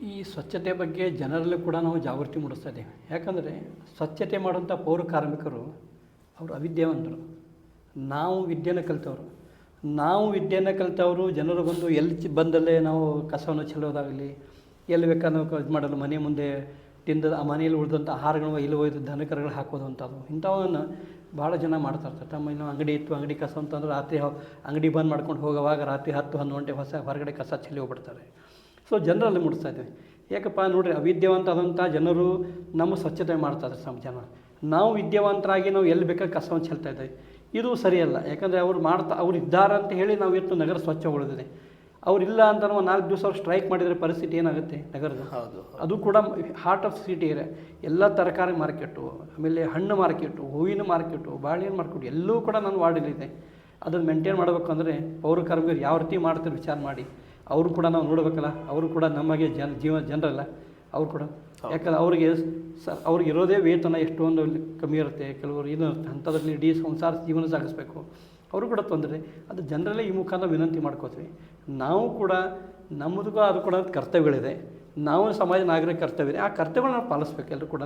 Speaker 2: ಈ ಸ್ವಚ್ಛತೆ ಬಗ್ಗೆ ಜನರಲ್ಲೂ ಕೂಡ ನಾವು ಜಾಗೃತಿ ಮೂಡಿಸ್ತಾ ಇದ್ದೇವೆ. ಯಾಕಂದರೆ ಸ್ವಚ್ಛತೆ ಮಾಡುವಂಥ ಪೌರ ಕಾರ್ಮಿಕರು ಅವರು ಅವಿದ್ಯಾವಂತರು. ನಾವು ವಿದ್ಯೆನ ಕಲಿತವರು. ನಾವು ವಿದ್ಯೆನ ಕಲಿತವರು ಜನರು ಬಂದು ಎಲ್ಲಿ ಬಂದಲ್ಲೇ ನಾವು ಕಸವನ್ನು ಚೆಲ್ಲೋದಾಗಲಿ, ಎಲ್ಲಿ ಬೇಕಾದ್ರೂ ಇದು ಮಾಡಲು ಮನೆ ಮುಂದೆ ತಿಂದ ಆ ಮನೆಯಲ್ಲಿ ಉಳಿದಂಥ ಆಹಾರಗಳು ಇಲ್ಲಿ ಒಯ್ದು ದನಕರಗಳು ಹಾಕೋದು ಅಂಥದ್ದು. ಇಂಥವನ್ನು ಭಾಳ ಜನ ಮಾಡ್ತಾ ಇರ್ತಾರೆ. ತಮ್ಮ ಇನ್ನೂ ಅಂಗಡಿ ಇತ್ತು, ಅಂಗಡಿ ಕಸ ಅಂತಂದ್ರೆ ರಾತ್ರಿ ಅಂಗಡಿ ಬಂದ್ ಮಾಡ್ಕೊಂಡು ಹೋಗುವಾಗ ರಾತ್ರಿ ಹತ್ತು ಹನ್ನೊಂದು ಗಂಟೆ ಹೊಸ ಹೊರಗಡೆ ಕಸ ಚೆಲ್ಲಿ ಹೋಗ್ಬಿಡ್ತಾರೆ. ಸೊ ಜನರಲ್ಲಿ ಮೂಡಿಸ್ತಾ ಇದ್ದೀವಿ. ಯಾಕಪ್ಪ ನೋಡಿರಿ ಅವಿದ್ಯಾವಂತಾದಂಥ ಜನರು ನಮ್ಮ ಸ್ವಚ್ಛತೆ ಮಾಡ್ತಾಯಿದ್ರು ನಮ್ಮ ಜನ. ನಾವು ವಿದ್ಯಾವಂತರಾಗಿ ನಾವು ಎಲ್ಲಿ ಬೇಕಾದ್ರೆ ಕಸವನ್ನು ಚೆಲ್ತಾ ಇದ್ದೀವಿ. ಇದು ಸರಿಯಲ್ಲ. ಯಾಕಂದರೆ ಅವ್ರು ಮಾಡ್ತಾ ಅವ್ರು ಇದ್ದಾರೆ ಅಂತ ಹೇಳಿ ನಾವು ಇವತ್ತು ನಗರ ಸ್ವಚ್ಛಗೊಳಿದಿದೆ ಅವರಿಲ್ಲ ಅಂತ ನಾವು ನಾಲ್ಕು ದಿವಸ ಅವ್ರು ಸ್ಟ್ರೈಕ್ ಮಾಡಿದರೆ ಪರಿಸ್ಥಿತಿ ಏನಾಗುತ್ತೆ? ನಗರದ.
Speaker 1: ಹೌದು
Speaker 2: ಅದು ಕೂಡ ಹಾರ್ಟ್ ಆಫ್ ಸಿಟಿ ಇದೆ. ಎಲ್ಲ ತರಕಾರಿ ಮಾರ್ಕೆಟು ಆಮೇಲೆ ಹಣ್ಣು ಮಾರ್ಕೆಟು ಹೂವಿನ ಮಾರ್ಕೆಟು ಬಾಳೆಹಣ್ಣು ಮಾರ್ಕೆಟು ಎಲ್ಲೂ ಕೂಡ ನಾನು ವಾರ್ಡಲ್ಲಿದೆ ಅದನ್ನು ಮೇಂಟೈನ್ ಮಾಡಬೇಕಂದ್ರೆ ಪೌರ ಕಾರ್ಮಿಕರು ಯಾವ ರೀತಿ ಮಾಡ್ತಾರೆ ವಿಚಾರ ಮಾಡಿ. ಅವರು ಕೂಡ ನಾವು ನೋಡಬೇಕಲ್ಲ, ಅವರು ಕೂಡ ನಮಗೆ ಜನ ಜೀವ ಜನರಲ್ಲ, ಅವ್ರು ಕೂಡ. ಯಾಕಂದ್ರೆ ಅವರಿಗೆ ಸ, ಅವ್ರಿಗೆ ಇರೋದೇ ವೇತನ ಎಷ್ಟೊಂದು ಕಮ್ಮಿ ಇರುತ್ತೆ, ಕೆಲವರು ಏನು ಅಂಥದ್ರಲ್ಲಿ ಇಡೀ ಸಂಸಾರ ಜೀವನ ಸಾಗಿಸ್ಬೇಕು. ಅವರು ಕೂಡ ತೊಂದರೆ, ಅದು ಜನರಲ್ಲೇ ಈ ಮುಖಾಂತರ ವಿನಂತಿ ಮಾಡ್ಕೋತೀವಿ. ನಾವು ಕೂಡ ನಮ್ಮದು ಅದು ಕೂಡ ಕರ್ತವ್ಯಗಳಿದೆ. ನಾವು ಸಮಾಜ ನಾಗರಿಕ ಕರ್ತವ್ಯ ಇದೆ ಆ ಕರ್ತವ್ಯಗಳನ್ನ ನಾವು ಪಾಲಿಸ್ಬೇಕು ಎಲ್ಲರೂ ಕೂಡ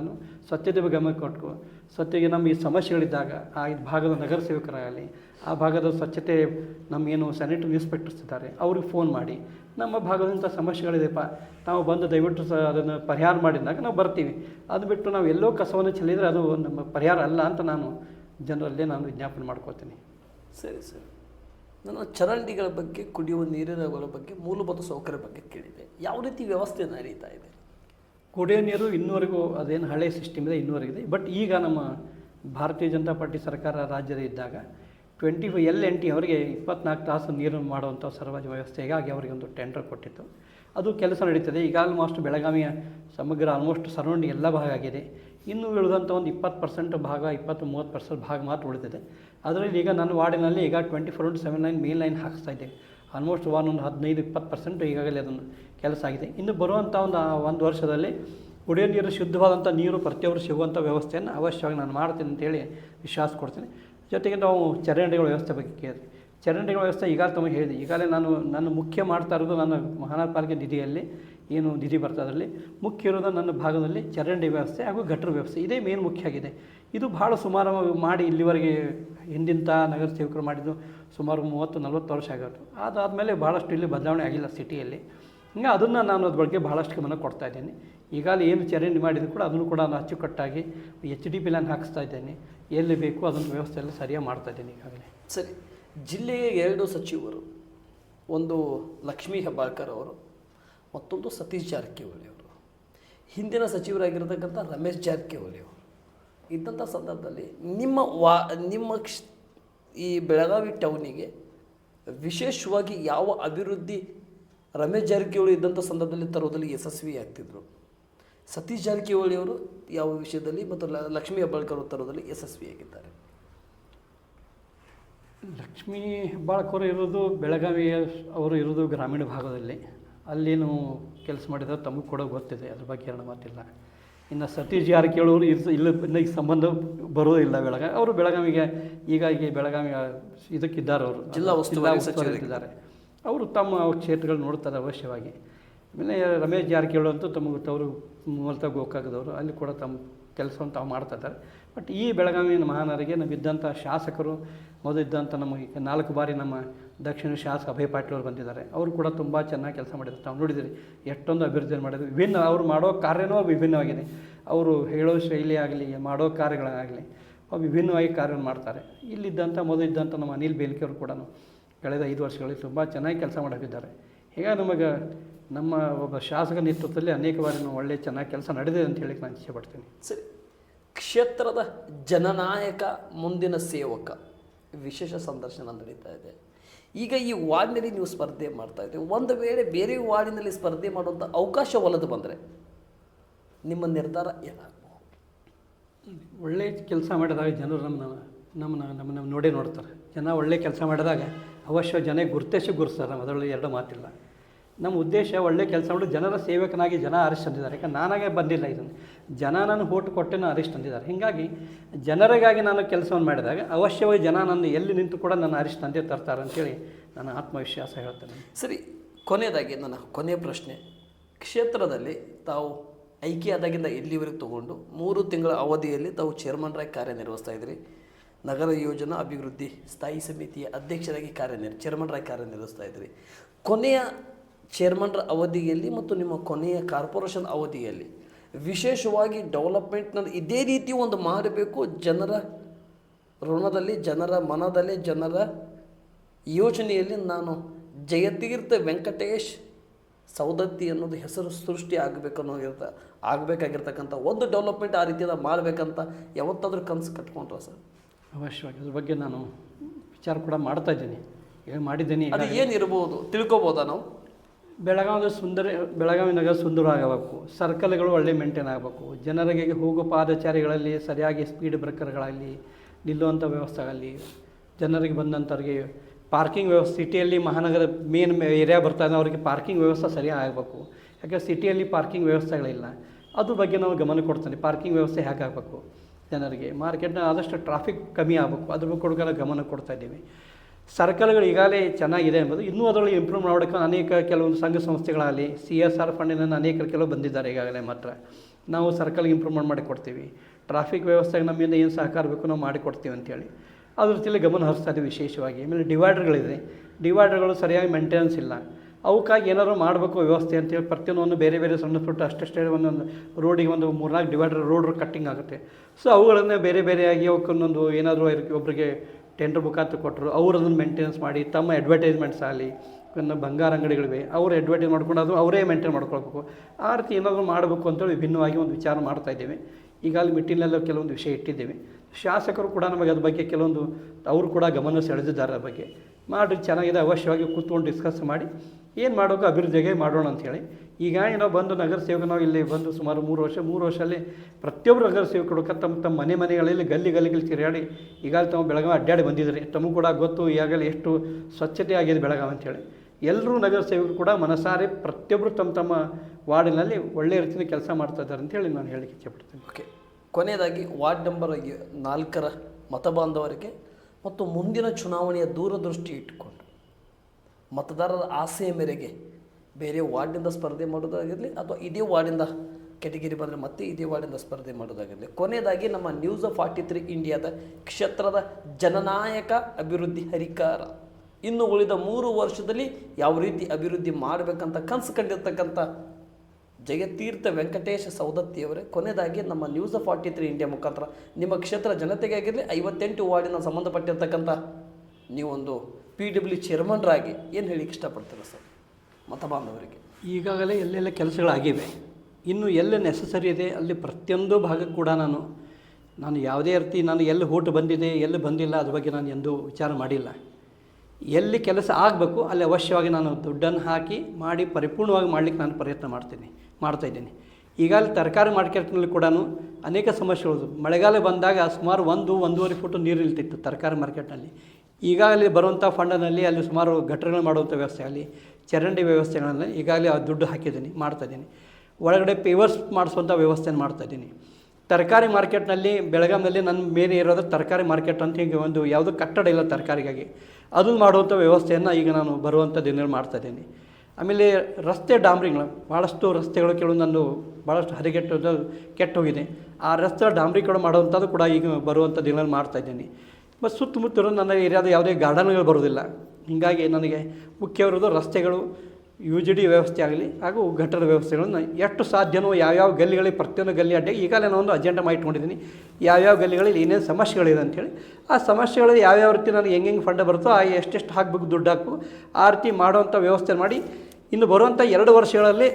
Speaker 2: ಸ್ವಚ್ಛತೆ ಬಗ್ಗೆ ಗಮನ ಕೊಟ್ಟು ಸ್ವಚ್ಛತೆಗೆ ನಮ್ಮ ಈ ಸಮಸ್ಯೆಗಳಿದ್ದಾಗ, ಆ ಭಾಗದ ನಗರ ಸೇವಕರಾಗಲಿ ಆ ಭಾಗದ ಸ್ವಚ್ಛತೆ ನಮಗೇನು ಸ್ಯಾನಿಟರಿ ಇನ್ಸ್ಪೆಕ್ಟರ್ಸ್ ಇದ್ದಾರೆ ಅವ್ರಿಗೆ ಫೋನ್ ಮಾಡಿ. ನಮ್ಮ ಭಾಗದಂಥ ಸಮಸ್ಯೆಗಳಿದೆಪ್ಪ ನಾವು ಬಂದು ದಯವಿಟ್ಟು ಸಹ ಅದನ್ನು ಪರಿಹಾರ ಮಾಡಿದಾಗ ನಾವು ಬರ್ತೀವಿ. ಅದು ಬಿಟ್ಟು ನಾವು ಎಲ್ಲೋ ಕಸವನ್ನು ಚೆಲ್ಲಿದರೆ ಅದು ನಮ್ಮ ಪರಿಹಾರ ಅಲ್ಲ ಅಂತ ನಾನು ಜನರಲ್ಲೇ ನಾನು ವಿಜ್ಞಾಪನೆ ಮಾಡ್ಕೋತೀನಿ
Speaker 1: ಸರಿ ಸರಿ. ನಾನು ಚರಂಡಿಗಳ ಬಗ್ಗೆ ಕುಡಿಯುವ ನೀರಿನಗಳ ಬಗ್ಗೆ ಮೂಲಭೂತ ಸೌಕರ್ಯ ಬಗ್ಗೆ ಕೇಳಿದೆ. ಯಾವ ರೀತಿ ವ್ಯವಸ್ಥೆ ನಡೀತಾ ಇದೆ?
Speaker 2: ಕುಡಿಯೋ ನೀರು ಇನ್ನೂವರೆಗೂ ಅದೇನು ಹಳೆ ಸಿಸ್ಟಮ್ ಇದೆ ಇನ್ನೂವರೆಗಿದೆ. ಬಟ್ ಈಗ ನಮ್ಮ ಭಾರತೀಯ ಜನತಾ ಪಾರ್ಟಿ ಸರ್ಕಾರ ರಾಜ್ಯದ ಇದ್ದಾಗ twenty five L N T ಅವರಿಗೆ ಇಪ್ಪತ್ನಾಲ್ಕು ತಾಸು ನೀರನ್ನು ಮಾಡುವಂಥ ಸರ್ವಜ ವ್ಯವಸ್ಥೆಗಾಗಿ ಅವರಿಗೆ ಒಂದು ಟೆಂಡರ್ ಕೊಟ್ಟಿತ್ತು. ಅದು ಕೆಲಸ ನಡೀತದೆ. ಈಗ ಆಲ್ಮೋಸ್ಟ್ ಬೆಳಗಾವಿಯ ಸಮಗ್ರ ಆಲ್ಮೋಸ್ಟ್ ಸರೌಂಡಿಂಗ್ ಎಲ್ಲ ಭಾಗ ಆಗಿದೆ. ಇನ್ನು ಉಳಿದಂಥ ಒಂದು ಇಪ್ಪತ್ತು ಪರ್ಸೆಂಟ್ ಭಾಗ, ಇಪ್ಪತ್ತು ಮೂವತ್ತು ಪರ್ಸೆಂಟ್ ಭಾಗ ಮಾತ್ರ ಉಳಿದಿದೆ. ಅದರಲ್ಲಿ ಈಗ ನನ್ನ ವಾರ್ಡಿನಲ್ಲಿ ಈಗ twenty four into seven nine main line ಹಾಕಿಸ್ತಾ ಇದ್ದೇವೆ. ಆಲ್ಮೋಸ್ಟ್ ಒಂದು ಹದಿನೈದು, ಇಪ್ಪತ್ತು ಪರ್ಸೆಂಟ್ ಈಗಾಗಲೇ ಅದನ್ನು ಕೆಲಸ ಆಗಿದೆ. ಇನ್ನು ಬರುವಂಥ ಒಂದು ಒಂದು ವರ್ಷದಲ್ಲಿ ಕುಡಿಯೋ ನೀರು ಶುದ್ಧವಾದಂಥ ನೀರು ಪ್ರತಿಯೊಬ್ಬರು ಸಿಗುವಂಥ ವ್ಯವಸ್ಥೆಯನ್ನು ಅವಶ್ಯವಾಗಿ ನಾನು ಮಾಡ್ತೀನಿ ಅಂತೇಳಿ ವಿಶ್ವಾಸ ಕೊಡ್ತೀನಿ. ಜೊತೆಗೆ ನಾವು ಚರಂಡಿಗಳ ವ್ಯವಸ್ಥೆ ಬಗ್ಗೆ ಕೇಳಿದ್ವಿ. ಚರಂಡಿಗಳ ವ್ಯವಸ್ಥೆ ಈಗಾಗಲೇ ತಮಗೆ ಹೇಳಿದೆ. ಈಗಾಗಲೇ ನಾನು ನನ್ನ ಮುಖ್ಯ ಮಾಡ್ತಾ ಇರೋದು ನನ್ನ ಮಹಾನಗರ ಪಾಲಿಕೆ ನಿಧಿಯಲ್ಲಿ ಏನು ನಿಧಿ ಬರ್ತಾ ಅದರಲ್ಲಿ ಮುಖ್ಯ ಇರೋದು ನನ್ನ ಭಾಗದಲ್ಲಿ ಚರಂಡಿ ವ್ಯವಸ್ಥೆ ಹಾಗೂ ಗಟ್ಟರ ವ್ಯವಸ್ಥೆ. ಇದೇ ಮೇನ್ ಮುಖ್ಯ ಆಗಿದೆ. ಇದು ಭಾಳ ಸುಮಾರು ಮಾಡಿ ಇಲ್ಲಿವರೆಗೆ ಹಿಂದಿಂತ ನಗರ ಸೇವಕರು ಮಾಡಿದ್ದು ಸುಮಾರು ಮೂವತ್ತು, ನಲ್ವತ್ತು ವರ್ಷ ಆಗೋದು ಅದಾದಮೇಲೆ ಭಾಳಷ್ಟು ಇಲ್ಲಿ ಬದಲಾವಣೆ ಆಗಿಲ್ಲ ಸಿಟಿಯಲ್ಲಿ. ಹಿಂಗೆ ಅದನ್ನು ನಾನು ಅದ್ರ ಬಗ್ಗೆ ಭಾಳಷ್ಟು ಗಮನ ಕೊಡ್ತಾ ಇದ್ದೀನಿ. ಈಗಾಗಲೇ ಏನು ಚರಂಡಿ ಮಾಡಿದ್ರು ಕೂಡ ಅದನ್ನು ಕೂಡ ನಾನು ಅಚ್ಚುಕಟ್ಟಾಗಿ ಎಚ್ ಡಿ ಪಿ ಲ್ಯಾನ್ ಹಾಕಿಸ್ತಾ ಇದ್ದೇನೆ. ಎಲ್ಲಿ ಬೇಕು ಅದನ್ನು ವ್ಯವಸ್ಥೆ ಎಲ್ಲ ಸರಿಯಾಗಿ ಮಾಡ್ತಾ ಇದ್ದೀನಿ ಈಗಾಗಲೇ.
Speaker 1: ಸರಿ, ಜಿಲ್ಲೆಯ ಎರಡು ಸಚಿವರು, ಒಂದು ಲಕ್ಷ್ಮೀ ಹೆಬ್ಬಾಳ್ಕರ್ ಅವರು ಮತ್ತೊಂದು ಸತೀಶ್ ಜಾರಕಿಹೊಳಿ ಅವರು. ಹಿಂದಿನ ಸಚಿವರಾಗಿರ್ತಕ್ಕಂಥ ರಮೇಶ್ ಜಾರಕಿಹೊಳಿ ಅವರು. ಇದ್ದಂಥ ಸಂದರ್ಭದಲ್ಲಿ ನಿಮ್ಮ ವಾ, ನಿಮ್ಮ ಈ ಬೆಳಗಾವಿ ಟೌನಿಗೆ ವಿಶೇಷವಾಗಿ ಯಾವ ಅಭಿವೃದ್ಧಿ ರಮೇಶ್ ಜಾರಕಿಹೊಳಿ ಇದ್ದಂಥ ಸಂದರ್ಭದಲ್ಲಿ ತರೋದಲ್ಲಿ ಯಶಸ್ವಿ ಆಗ್ತಿದ್ರು ಸತೀಶ್ ಜಾರಕಿಹೊಳಿ ಅವರು ಯಾವ ವಿಷಯದಲ್ಲಿ ಮತ್ತು ಲಕ್ಷ್ಮೀ ಹೆಬ್ಬಾಳ್ಕರ್ ಉತ್ತರದಲ್ಲಿ ತರೋದಲ್ಲಿ ಯಶಸ್ವಿಯಾಗಿದ್ದಾರೆ
Speaker 2: ಲಕ್ಷ್ಮೀ ಹೆಬ್ಬಾಳ್ಕರ್ ಇರೋದು ಬೆಳಗಾವಿ ಅವರು ಇರೋದು ಗ್ರಾಮೀಣ ಭಾಗದಲ್ಲಿ. ಅಲ್ಲೇನು ಕೆಲಸ ಮಾಡಿದ್ರೆ ತಮಗೆ ಕೂಡ ಗೊತ್ತಿದೆ ಅದ್ರ ಬಗ್ಗೆ ಎರಡು ಮಾತಿಲ್ಲ. ಇನ್ನು ಸತೀಶ್ ಜಾರಕಿಹೊಳಿ ಅವರು ಇದು ಇಲ್ಲ ಸಂಬಂಧ ಬರೋದಿಲ್ಲ ಬೆಳಗಾವಿ ಅವರು ಬೆಳಗಾವಿಗೆ ಈಗಾಗಿ ಬೆಳಗಾವಿ ಇದಕ್ಕಿದ್ದಾರೆ ಅವರು.
Speaker 1: ಜಿಲ್ಲಾ ಉಸ್ತುವಾರಿ
Speaker 2: ಸಚಿವರಿದ್ದಾರೆ. ಅವರು ತಮ್ಮ ಕ್ಷೇತ್ರಗಳು ನೋಡ್ತಾರೆ ಅವಶ್ಯವಾಗಿ. ಆಮೇಲೆ ರಮೇಶ್ ಜಾರಕಿಹೊಳಿ ಅಂತೂ ತಮಗೆ ತವರು ಮೂಲತಃ ಗೋಕಾಕದವರು. ಅಲ್ಲಿ ಕೂಡ ತಮ್ಮ ಕೆಲಸವನ್ನು ತಾವು ಮಾಡ್ತಾ ಇದ್ದಾರೆ. ಬಟ್ ಈ ಬೆಳಗಾವಿ ಮಹಾನಗರಿಗೆ ನಮ್ಮಿದ್ದಂಥ ಶಾಸಕರು ಮೊದಲಿದ್ದಂಥ ನಮ್ಮ ನಮಗೆ ನಾಲ್ಕು ಬಾರಿ ನಮ್ಮ ದಕ್ಷಿಣ ಶಾಸಕ ಅಭಯ ಪಾಟೀಲ್ ಅವರು ಬಂದಿದ್ದಾರೆ. ಅವರು ಕೂಡ ತುಂಬ ಚೆನ್ನಾಗಿ ಕೆಲಸ ಮಾಡಿದ್ದಾರೆ. ತಾವು ನೋಡಿದ್ದೀರಿ, ಎಷ್ಟೊಂದು ಅಭಿವೃದ್ಧಿಯನ್ನು ಮಾಡಿದ್ರು. ವಿಭಿನ್ನ, ಅವರು ಮಾಡೋ ಕಾರ್ಯನೂ ವಿಭಿನ್ನವಾಗಿದೆ. ಅವರು ಹೇಳೋ ಶೈಲಿ ಆಗಲಿ, ಮಾಡೋ ಕಾರ್ಯಗಳಾಗಲಿ ಅವು ವಿಭಿನ್ನವಾಗಿ ಕಾರ್ಯ ಮಾಡ್ತಾರೆ. ಇಲ್ಲಿದ್ದಂಥ ಮೊದಲಿದ್ದಂಥ ನಮ್ಮ ಅನಿಲ್ ಬೇಲ್ಕೆ ಅವರು ಕೂಡ ಕಳೆದ ಐದು ವರ್ಷಗಳಲ್ಲಿ ತುಂಬ ಚೆನ್ನಾಗಿ ಕೆಲಸ ಮಾಡಿದ್ದಾರೆ. ಹೀಗಾಗಿ ನಮಗೆ ನಮ್ಮ ಒಬ್ಬ ಶಾಸಕ ನೇತೃತ್ವದಲ್ಲಿ ಅನೇಕ ಬಾರಿ ನಾವು ಒಳ್ಳೆ ಚೆನ್ನಾಗಿ ಕೆಲಸ ನಡೆದಿದೆ ಅಂತ ಹೇಳಿ ನಾನು ಇಷ್ಟಪಡ್ತೀನಿ
Speaker 1: ಸರಿ. ಕ್ಷೇತ್ರದ ಜನನಾಯಕ ಮುಂದಿನ ಸೇವಕ ವಿಶೇಷ ಸಂದರ್ಶನ ನಡೀತಾ ಇದೆ. ಈಗ ಈ ವಾರ್ಡ್ನಲ್ಲಿ ನೀವು ಸ್ಪರ್ಧೆ ಮಾಡ್ತಾ ಇದ್ದೀವಿ ಒಂದು ವೇಳೆ ಬೇರೆ ವಾರ್ಡಿನಲ್ಲಿ ಸ್ಪರ್ಧೆ ಮಾಡುವಂಥ ಅವಕಾಶ ಒಲದು ಬಂದರೆ ನಿಮ್ಮ ನಿರ್ಧಾರ ಏನಾಗಬಹುದು?
Speaker 2: ಒಳ್ಳೆ ಕೆಲಸ ಮಾಡಿದಾಗ ಜನರು ನಮ್ಮ ನಮ್ಮನ್ನ ನಮ್ಮನ್ನ ನೋಡೇ ನೋಡ್ತಾರೆ. ಜನ ಒಳ್ಳೆ ಕೆಲಸ ಮಾಡಿದಾಗ ಅವಶ್ಯ ಜನ ಗುರುತಿಸಿ ಗುರುಸ್ತಾರೆ. ನಮ್ಮ ಅದರಲ್ಲಿ ಎರಡು ಮಾತಿಲ್ಲ. ನಮ್ಮ ಉದ್ದೇಶ ಒಳ್ಳೆ ಕೆಲಸ ಮಾಡಿ ಜನರ ಸೇವಕನಾಗಿ ಜನ ಆರಿಸಿ ತಂದಿದ್ದಾರೆ. ಯಾಕಂದ್ರೆ ನಾನಾಗೆ ಬಂದಿಲ್ಲ ಇದನ್ನು. ಜನ ನಾನು ಓಟ್ ಕೊಟ್ಟೆ ಆರಿಸಿ ತಂದಿದ್ದಾರೆ. ಹೀಗಾಗಿ ಜನರಿಗಾಗಿ ನಾನು ಕೆಲಸವನ್ನು ಮಾಡಿದಾಗ ಅವಶ್ಯವಾಗಿ ಜನ ನನ್ನ ಎಲ್ಲಿ ನಿಂತು ಕೂಡ ನನ್ನ ಆರಿಸಿ ತಂದೆ ತರ್ತಾರೆ ಅಂತೇಳಿ ನನ್ನ ಆತ್ಮವಿಶ್ವಾಸ ಹೇಳ್ತೇನೆ.
Speaker 1: ಸರಿ, ಕೊನೆಯದಾಗಿ ನನ್ನ ಕೊನೆಯ ಪ್ರಶ್ನೆ. ಕ್ಷೇತ್ರದಲ್ಲಿ ತಾವು ಆದಾಗಿಂದ ಇಲ್ಲಿವರೆಗೆ ತಗೊಂಡು ಮೂರು ತಿಂಗಳ ಅವಧಿಯಲ್ಲಿ ತಾವು ಚೇರ್ಮನ್ರಾಗಿ ಕಾರ್ಯನಿರ್ವಹಿಸ್ತಾ ಇದ್ರಿ ನಗರ ಯೋಜನಾ ಅಭಿವೃದ್ಧಿ ಸ್ಥಾಯಿ ಸಮಿತಿಯ ಅಧ್ಯಕ್ಷರಾಗಿ ಕಾರ್ಯನಿರ್, ಚೇರ್ಮನ್ರಾಗಿ ಕಾರ್ಯನಿರ್ವಹಿಸ್ತಾ ಇದ್ರಿ ಕೊನೆಯ ಚೇರ್ಮನ್ರ ಅವಧಿಯಲ್ಲಿ ಮತ್ತು ನಿಮ್ಮ ಕೊನೆಯ ಕಾರ್ಪೊರೇಷನ್ ಅವಧಿಯಲ್ಲಿ ವಿಶೇಷವಾಗಿ ಡೆವಲಪ್ಮೆಂಟ್ನ ಇದೇ ರೀತಿ ಒಂದು ಮಾಡಬೇಕು. ಜನರ ಋಣದಲ್ಲಿ ಜನರ ಮನದಲ್ಲಿ ಜನರ ಯೋಚನೆಯಲ್ಲಿ ನಾನು ಜಯತೀರ್ಥ ವೆಂಕಟೇಶ್ ಸೌದತ್ತಿ ಅನ್ನೋದು ಹೆಸರು ಸೃಷ್ಟಿ ಆಗಬೇಕು ಅನ್ನೋದಿರ್ತ ಆಗಬೇಕಾಗಿರ್ತಕ್ಕಂಥ ಒಂದು ಡೆವಲಪ್ಮೆಂಟ್ ಆ ರೀತಿಯಾದ ಮಾಡಬೇಕಂತ ಯಾವತ್ತಾದರೂ ಕನಸು ಕಟ್ಕೊಂಡ್ರ ಸರ್?
Speaker 2: ಅವಶ್ಯವಾಗಿ. ಅದ್ರ ಬಗ್ಗೆ ನಾನು ವಿಚಾರ ಕೂಡ ಮಾಡ್ತಾ ಇದ್ದೀನಿ. ಮಾಡಿದ್ದೀನಿ
Speaker 1: ಅದು ಏನಿರ್ಬೋದು ತಿಳ್ಕೊಬೋದಾ ನಾವು?
Speaker 2: ಬೆಳಗಾವಿ ಸುಂದರ, ಬೆಳಗಾವಿ ನಗರ ಸುಂದರ ಆಗಬೇಕು ಸರ್ಕಲ್ಗಳು ಒಳ್ಳೆ ಮೇಂಟೈನ್ ಆಗಬೇಕು. ಜನರಿಗೆ ಹೋಗೋ ಪಾದಚಾರಿಗಳಲ್ಲಿ, ಸರಿಯಾಗಿ ಸ್ಪೀಡ್ ಬ್ರೇಕರ್ಗಳಲ್ಲಿ ನಿಲ್ಲುವಂಥ ವ್ಯವಸ್ಥೆ ಆಗಲಿ ಜನರಿಗೆ ಬಂದಂಥವ್ರಿಗೆ ಪಾರ್ಕಿಂಗ್ ವ್ಯವಸ್ಥೆ ಸಿಟಿಯಲ್ಲಿ ಮಹಾನಗರ ಮೇನ್ ಏರಿಯಾ ಬರ್ತಾ ಇದೆ ಅವರಿಗೆ ಪಾರ್ಕಿಂಗ್ ವ್ಯವಸ್ಥೆ ಸರಿಯಾಗಿ ಆಗಬೇಕು. ಯಾಕಂದರೆ ಸಿಟಿಯಲ್ಲಿ ಪಾರ್ಕಿಂಗ್ ವ್ಯವಸ್ಥೆಗಳಿಲ್ಲ. ಅದ್ರ ಬಗ್ಗೆ ನಾವು ಗಮನ ಕೊಡ್ತೇನೆ. ಪಾರ್ಕಿಂಗ್ ವ್ಯವಸ್ಥೆ ಹೇಗೆ ಆಗಬೇಕು ಜನರಿಗೆ? ಮಾರ್ಕೆಟ್ನ ಆದಷ್ಟು ಟ್ರಾಫಿಕ್ ಕಮ್ಮಿ ಆಗಬೇಕು. ಅದ್ರ ಬಗ್ಗೆ ಕೂಡ ಗಮನ ಕೊಡ್ತಾ ಇದ್ದೀವಿ. ಸರ್ಕಲ್ಗಳು ಈಗಾಗಲೇ ಚೆನ್ನಾಗಿದೆ ಎಂಬುದು ಇನ್ನೂ ಅದರಲ್ಲಿ ಇಂಪ್ರೂವ್ ಮಾಡೋಕ್ಕೆ ಅನೇಕ ಕೆಲವೊಂದು ಸಂಘ ಸಂಸ್ಥೆಗಳಾಗಲಿ ಸಿ ಎಸ್ ಆರ್ ಫಂಡಿನ ಅನೇಕರು ಕೆಲವು ಬಂದಿದ್ದಾರೆ ಈಗಾಗಲೇ ಮಾತ್ರ. ನಾವು ಸರ್ಕಲ್ಗೆ ಇಂಪ್ರೂವ್ಮೆಂಟ್ ಮಾಡಿ ಕೊಡ್ತೀವಿ. ಟ್ರಾಫಿಕ್ ವ್ಯವಸ್ಥೆಗೆ ನಮ್ಮಿಂದ ಏನು ಸಹಕಾರ ಬೇಕು ನಾವು ಮಾಡಿಕೊಡ್ತೀವಿ ಅಂತೇಳಿ. ಅದ್ರ ಜೊತೆಲಿ ಗಮನ ಹರಿಸ್ತಾ ಇದ್ದೀವಿ ವಿಶೇಷವಾಗಿ. ಆಮೇಲೆ ಡಿವೈಡರ್ಗಳಿದೆ ಡಿವೈಡರ್ಗಳು ಸರಿಯಾಗಿ ಮೇಂಟೆನೆನ್ಸ್ ಇಲ್ಲ. ಅವಕ್ಕಾಗಿ ಏನಾದರೂ ಮಾಡಬೇಕು ವ್ಯವಸ್ಥೆ ಅಂತೇಳಿ ಪ್ರತಿಯೊಂದು ಬೇರೆ ಬೇರೆ ಸಣ್ಣ ಪುಟ್ಟ ಅಷ್ಟಷ್ಟೇ ಒಂದೊಂದು ರೋಡಿಗೆ ಒಂದು ಮೂರ್ನಾಲ್ಕು ಡಿವೈಡರ್ ರೋಡ್ ಕಟ್ಟಿಂಗ್ ಆಗುತ್ತೆ. ಸೊ ಅವುಗಳನ್ನೇ ಬೇರೆ ಬೇರೆಯಾಗಿ ಅವಕ್ಕೊಂದೊಂದು ಏನಾದರೂ ಒಬ್ಬರಿಗೆ ಟೆಂಡರ್ ಮುಖಾಂತರ ಕೊಟ್ಟರು. ಅವ್ರು ಅದನ್ನು ಮೇಂಟೆನೆನ್ಸ್ ಮಾಡಿ, ತಮ್ಮ ಅಡ್ವರ್ಟೈಸ್ಮೆಂಟ್ಸ್ ಆಗಲಿ, ಇನ್ನು ಬಂಗಾರ ಅಂಗಡಿಗಳಿವೆ, ಅವರು ಅಡ್ವರ್ಟೈಸ್ ಮಾಡ್ಕೊಂಡು ಅದು ಅವರೇ ಮೇಂಟೈನ್ ಮಾಡ್ಕೊಳ್ಬೇಕು. ಆ ರೀತಿ ಏನಾದರೂ ಮಾಡಬೇಕು ಅಂತೇಳಿ ವಿಭಿನ್ನವಾಗಿ ಒಂದು ವಿಚಾರ ಮಾಡ್ತಾ ಇದ್ದೇವೆ. ಈಗಾಗಲೇ ಮಿಟ್ಟಿನಲ್ಲೂ ಕೆಲವೊಂದು ವಿಷಯ ಇಟ್ಟಿದ್ದೇವೆ. ಶಾಸಕರು ಕೂಡ ನಮಗೆ ಅದ್ರ ಬಗ್ಗೆ ಕೆಲವೊಂದು, ಅವರು ಕೂಡ ಗಮನ ಸೆಳೆದಿದ್ದಾರೆ ಅದ್ರ ಬಗ್ಗೆ. ಮಾಡಿ ಚೆನ್ನಾಗಿದೆ, ಅವಶ್ಯವಾಗಿ ಕೂತ್ಕೊಂಡು ಡಿಸ್ಕಸ್ ಮಾಡಿ, ಏನು ಮಾಡಬೇಕು ಅಭಿವೃದ್ಧಿಗೆ ಮಾಡೋಣ ಅಂಥೇಳಿ ಈಗ ನಾವು ಬಂದು ನಗರ ಸೇವಕ, ನಾವು ಇಲ್ಲಿ ಬಂದು ಸುಮಾರು ಮೂರು ವರ್ಷ, ಮೂರು ವರ್ಷದಲ್ಲಿ ಪ್ರತಿಯೊಬ್ಬರು ನಗರ ಸೇವಕರು ತಮ್ಮ ತಮ್ಮ ಮನೆ ಮನೆಗಳಲ್ಲಿ ಗಲ್ಲಿ ಗಲ್ಲಿಗಳು ತಿರುಗಾಡಿ ಈಗಾಗಲೇ ತಮ್ಮ ಬೆಳಗಾವಿ ಅಡ್ಡಾಡಿ ಬಂದಿದ್ದಾರೆ. ತಮಗೂ ಕೂಡ ಗೊತ್ತು ಈಗಾಗಲೇ ಎಷ್ಟು ಸ್ವಚ್ಛತೆ ಆಗಿದೆ ಬೆಳಗಾವಿ ಅಂತೇಳಿ ಎಲ್ಲರೂ ನಗರ ಸೇವಕರು ಕೂಡ ಮನಸಾರೆ ಪ್ರತಿಯೊಬ್ಬರು ತಮ್ಮ ತಮ್ಮ ವಾರ್ಡಿನಲ್ಲಿ ಒಳ್ಳೆಯ ರೀತಿಯ ಕೆಲಸ ಮಾಡ್ತಾ ಇದ್ದಾರೆ ಅಂತೇಳಿ ನಾನು ಹೇಳಲಿಕ್ಕೆ ಇಚ್ಛೆಪಡ್ತೀನಿ.
Speaker 1: ಓಕೆ. ಕೊನೆಯದಾಗಿ ವಾರ್ಡ್ ನಂಬರ್ ನಾಲ್ಕರ ಮತಬಾಂಧವರಿಗೆ ಮತ್ತು ಮುಂದಿನ ಚುನಾವಣೆಯ ದೂರದೃಷ್ಟಿ ಇಟ್ಟುಕೊಂಡು ಮತದಾರರ ಆಸೆಯ ಮೇರೆಗೆ ಬೇರೆ ವಾರ್ಡಿಂದ ಸ್ಪರ್ಧೆ ಮಾಡೋದಾಗಿರಲಿ ಅಥವಾ ಇದೇ ವಾರ್ಡಿಂದ ಕೆಟಗಿರಿ ಬಂದರೆ ಮತ್ತೆ ಇದೇ ವಾರ್ಡಿಂದ ಸ್ಪರ್ಧೆ ಮಾಡೋದಾಗಿರಲಿ. ಕೊನೆಯದಾಗಿ ನಮ್ಮ ನ್ಯೂಸ್ ಫಾರ್ಟಿ ತ್ರೀ ಇಂಡಿಯಾದ ಕ್ಷೇತ್ರದ ಜನನಾಯಕ ಅಭಿವೃದ್ಧಿ ಹರಿಕಾರ. ಇನ್ನು ಉಳಿದ ಮೂರು ವರ್ಷದಲ್ಲಿ ಯಾವ ರೀತಿ ಅಭಿವೃದ್ಧಿ ಮಾಡಬೇಕಂತ ಕನಸು ಕಂಡಿರ್ತಕ್ಕಂಥ ಜಯತೀರ್ಥ ವೆಂಕಟೇಶ ಸೌದತ್ತಿಯವರೇ ಕೊನೆಯದಾಗಿ ನಮ್ಮ ನ್ಯೂಸ್ ಫಾರ್ಟಿ ತ್ರೀ ಇಂಡಿಯಾ ಮುಖಾಂತರ ನಿಮ್ಮ ಕ್ಷೇತ್ರ ಜನತೆಗೆ ಆಗಿರಲಿ, ಐವತ್ತೆಂಟು ವಾರ್ಡಿನ ಸಂಬಂಧಪಟ್ಟಿರ್ತಕ್ಕಂಥ ನೀವೊಂದು ಪಿ ಡಬ್ಲ್ಯೂ ಚೇರ್ಮನ್ರಾಗಿ ಏನು ಹೇಳಿಕ್ಕೆ ಇಷ್ಟಪಡ್ತೀರ ಸರ್? ಮತಬಾಂಧವರಿಗೆ.
Speaker 2: ಈಗಾಗಲೇ ಎಲ್ಲೆಲ್ಲ ಕೆಲಸಗಳಾಗಿವೆ. ಇನ್ನು ಎಲ್ಲ ನೆಸಸರಿ ಇದೆ, ಅಲ್ಲಿ ಪ್ರತಿಯೊಂದು ಭಾಗಕ್ಕೆ ಕೂಡ ನಾನು ನಾನು ಯಾವುದೇ ರೀತಿ ನಾನು ಎಲ್ಲಿ ಹೋಟು ಬಂದಿದೆ, ಎಲ್ಲಿ ಬಂದಿಲ್ಲ, ಅದ್ರ ಬಗ್ಗೆ ನಾನು ಎಂದೂ ವಿಚಾರ ಮಾಡಿಲ್ಲ. ಎಲ್ಲಿ ಕೆಲಸ ಆಗಬೇಕು, ಅಲ್ಲಿ ಅವಶ್ಯವಾಗಿ ನಾನು ದುಡ್ಡನ್ನು ಹಾಕಿ ಮಾಡಿ ಪರಿಪೂರ್ಣವಾಗಿ ಮಾಡಲಿಕ್ಕೆ ನಾನು ಪ್ರಯತ್ನ ಮಾಡ್ತೀನಿ ಮಾಡ್ತಾಯಿದ್ದೀನಿ ಈಗಾಗಲೇ ತರಕಾರಿ ಮಾರ್ಕೆಟ್ನಲ್ಲಿ ಕೂಡ ಅನೇಕ ಸಮಸ್ಯೆಗಳು ಮಳೆಗಾಲ ಬಂದಾಗ ಸುಮಾರು ಒಂದು, ಒಂದೂವರೆ ಫುಟ್ ನೀರು ನಿಲ್ತಿತ್ತು ತರಕಾರಿ ಮಾರ್ಕೆಟ್ನಲ್ಲಿ. ಈಗಾಗಲೇ ಬರುವಂಥ ಫಂಡನಲ್ಲಿ ಅಲ್ಲಿ ಸುಮಾರು ಘಟನೆಗಳು ಮಾಡುವಂಥ ವ್ಯವಸ್ಥೆ ಆಗಲಿ ಚರಂಡಿ ವ್ಯವಸ್ಥೆಗಳನ್ನು ಈಗಾಗಲೇ ದುಡ್ಡು ಹಾಕಿದ್ದೀನಿ ಮಾಡ್ತಾಯಿದ್ದೀನಿ ಒಳಗಡೆ ಪೇವರ್ಸ್ ಮಾಡಿಸುವಂಥ ವ್ಯವಸ್ಥೆಯನ್ನು ಮಾಡ್ತಾಯಿದ್ದೀನಿ ತರಕಾರಿ ಮಾರ್ಕೆಟ್ನಲ್ಲಿ, ಬೆಳಗಾಂನಲ್ಲಿ ನನ್ನ ಮೇಲೆ ಇರೋದು ತರಕಾರಿ ಮಾರ್ಕೆಟ್ ಅಂತ ಹೀಗೆ ಒಂದು ಯಾವುದು ಕಟ್ಟಡ ಇಲ್ಲ ತರಕಾರಿಗಾಗಿ. ಅದನ್ನು ಮಾಡುವಂಥ ವ್ಯವಸ್ಥೆಯನ್ನು ಈಗ ನಾನು ಬರುವಂಥ ದಿನಗಳು ಮಾಡ್ತಾಯಿದ್ದೀನಿ ಆಮೇಲೆ ರಸ್ತೆ ಡಾಂಬ್ರಿಂಗ್ಗಳು ಭಾಳಷ್ಟು ರಸ್ತೆಗಳು ಕೆಲವು ನಾನು ಭಾಳಷ್ಟು ಹರಿಗೆಟ್ಟು ಕೆಟ್ಟೋಗಿದೆ. ಆ ರಸ್ತೆ ಡಾಂಬ್ರಿಗಳು ಮಾಡುವಂಥದ್ದು ಕೂಡ ಈಗ ಬರುವಂಥ ದಿನಗಳಲ್ಲಿ ಮಾಡ್ತಾಯಿದ್ದೀನಿ ಮತ್ತು ಸುತ್ತಮುತ್ತಲು ನನ್ನ ಏರಿಯಾದ ಯಾವುದೇ ಗಾರ್ಡನ್ಗಳು ಬರೋದಿಲ್ಲ ಹೀಗಾಗಿ ನನಗೆ ಮುಖ್ಯವಿರೋದು ರಸ್ತೆಗಳು ಯು ಜಿ ಡಿ ವ್ಯವಸ್ಥೆ ಆಗಲಿ ಹಾಗೂ ಘಟ್ಟದ ವ್ಯವಸ್ಥೆಗಳನ್ನು ಎಷ್ಟು ಸಾಧ್ಯನೋ ಯಾವ್ಯಾವ ಗಲ್ಲಿಗಳಿಗೆ, ಪ್ರತಿಯೊಂದು ಗಲ್ಲಿ ಅಡ್ಡೆ ಈಗಾಗಲೇ ನಾನು ಒಂದು ಅಜೆಂಡಾ ಮಾಡಿ ಇಟ್ಕೊಂಡಿದ್ದೀನಿ. ಯಾವ್ಯಾವ ಗಲ್ಲಿಗಳಲ್ಲಿ ಏನೇನು ಸಮಸ್ಯೆಗಳಿದೆ ಅಂಥೇಳಿ ಆ ಸಮಸ್ಯೆಗಳು ಯಾವ್ಯಾವ ರೀತಿ ನನಗೆ ಹೆಂಗೆ ಹೆಂಗೆ ಫಂಡ್ ಬರುತ್ತೋ ಆ ಎಷ್ಟೆಷ್ಟು ಹಾಕಬೇಕು ದುಡ್ಡು ಹಾಕು ಆ ರೀತಿ ಮಾಡುವಂಥ ವ್ಯವಸ್ಥೆ ಮಾಡಿ ಇನ್ನು ಬರುವಂಥ ಎರಡು ವರ್ಷಗಳಲ್ಲಿ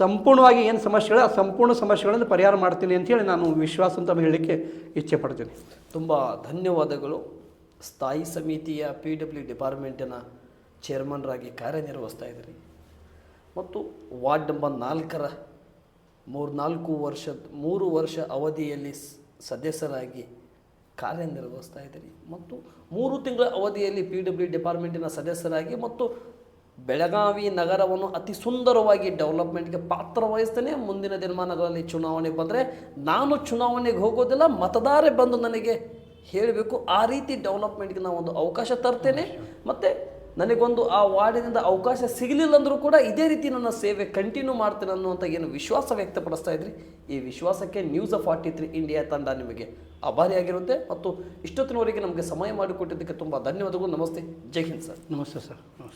Speaker 2: ಸಂಪೂರ್ಣವಾಗಿ ಏನು ಸಮಸ್ಯೆಗಳು ಆ ಸಂಪೂರ್ಣ ಸಮಸ್ಯೆಗಳನ್ನು ಪರಿಹಾರ ಮಾಡ್ತೀನಿ ಅಂತೇಳಿ ನಾನು ವಿಶ್ವಾಸ ಅಂತ ಹೇಳಲಿಕ್ಕೆ ಇಚ್ಛೆ ಪಡ್ತೀನಿ.
Speaker 1: ತುಂಬ ಧನ್ಯವಾದಗಳು. ಸ್ಥಾಯಿ ಸಮಿತಿಯ ಪಿ ಡಬ್ಲ್ಯೂ ಡಿಪಾರ್ಟ್ಮೆಂಟಿನ ಚೇರ್ಮನ್ರಾಗಿ ಕಾರ್ಯನಿರ್ವಹಿಸ್ತಾ ಇದ್ದೀರಿ ಮತ್ತು ವಾರ್ಡ್ ನಂಬರ್ ನಾಲ್ಕರ ಮೂರ್ನಾಲ್ಕು ವರ್ಷದ, ಮೂರು ವರ್ಷ ಅವಧಿಯಲ್ಲಿ ಸದಸ್ಯರಾಗಿ ಕಾರ್ಯನಿರ್ವಹಿಸ್ತಾ ಇದ್ದೀರಿ ಮತ್ತು ಮೂರು ತಿಂಗಳ ಅವಧಿಯಲ್ಲಿ ಪಿ ಡಬ್ಲ್ಯೂ ಡಿಪಾರ್ಟ್ಮೆಂಟಿನ ಸದಸ್ಯರಾಗಿ ಮತ್ತು ಬೆಳಗಾವಿ ನಗರವನ್ನು ಅತಿ ಸುಂದರವಾಗಿ ಡೆವಲಪ್ಮೆಂಟ್ಗೆ ಪಾತ್ರ ವಹಿಸ್ತೇನೆ. ಮುಂದಿನ ದಿನಮಾನಗಳಲ್ಲಿ ಚುನಾವಣೆ ಬಂದರೆ ನಾನು ಚುನಾವಣೆಗೆ ಹೋಗೋದಿಲ್ಲ ಮತದಾರೇ ಬಂದು ನನಗೆ ಹೇಳಬೇಕು, ಆ ರೀತಿ ಡೆವಲಪ್ಮೆಂಟ್ಗೆ ನಾವು ಒಂದು ಅವಕಾಶ ತರ್ತೇನೆ. ಮತ್ತು ನನಗೊಂದು ಆ ವಾರ್ಡಿನಿಂದ ಅವಕಾಶ ಸಿಗಲಿಲ್ಲ ಅಂದರೂ ಕೂಡ ಇದೇ ರೀತಿ ನನ್ನ ಸೇವೆ ಕಂಟಿನ್ಯೂ ಮಾಡ್ತೇನೆ ಅನ್ನುವಂಥ ಏನು ವಿಶ್ವಾಸ ವ್ಯಕ್ತಪಡಿಸ್ತಾ ಇದ್ರಿ, ಈ ವಿಶ್ವಾಸಕ್ಕೆ news of forty three India ತಂಡ ನಿಮಗೆ ಆಭಾರಿಯಾಗಿರುತ್ತೆ ಮತ್ತು ಇಷ್ಟೊತ್ತಿನವರೆಗೆ ನಮಗೆ ಸಮಯ ಮಾಡಿಕೊಟ್ಟಿದ್ದಕ್ಕೆ ತುಂಬ ಧನ್ಯವಾದಗಳು. ನಮಸ್ತೆ. ಜೈ ಹಿಂದ್ ಸರ್.
Speaker 2: ನಮಸ್ತೆ ಸರ್. ನಮಸ್ತೆ.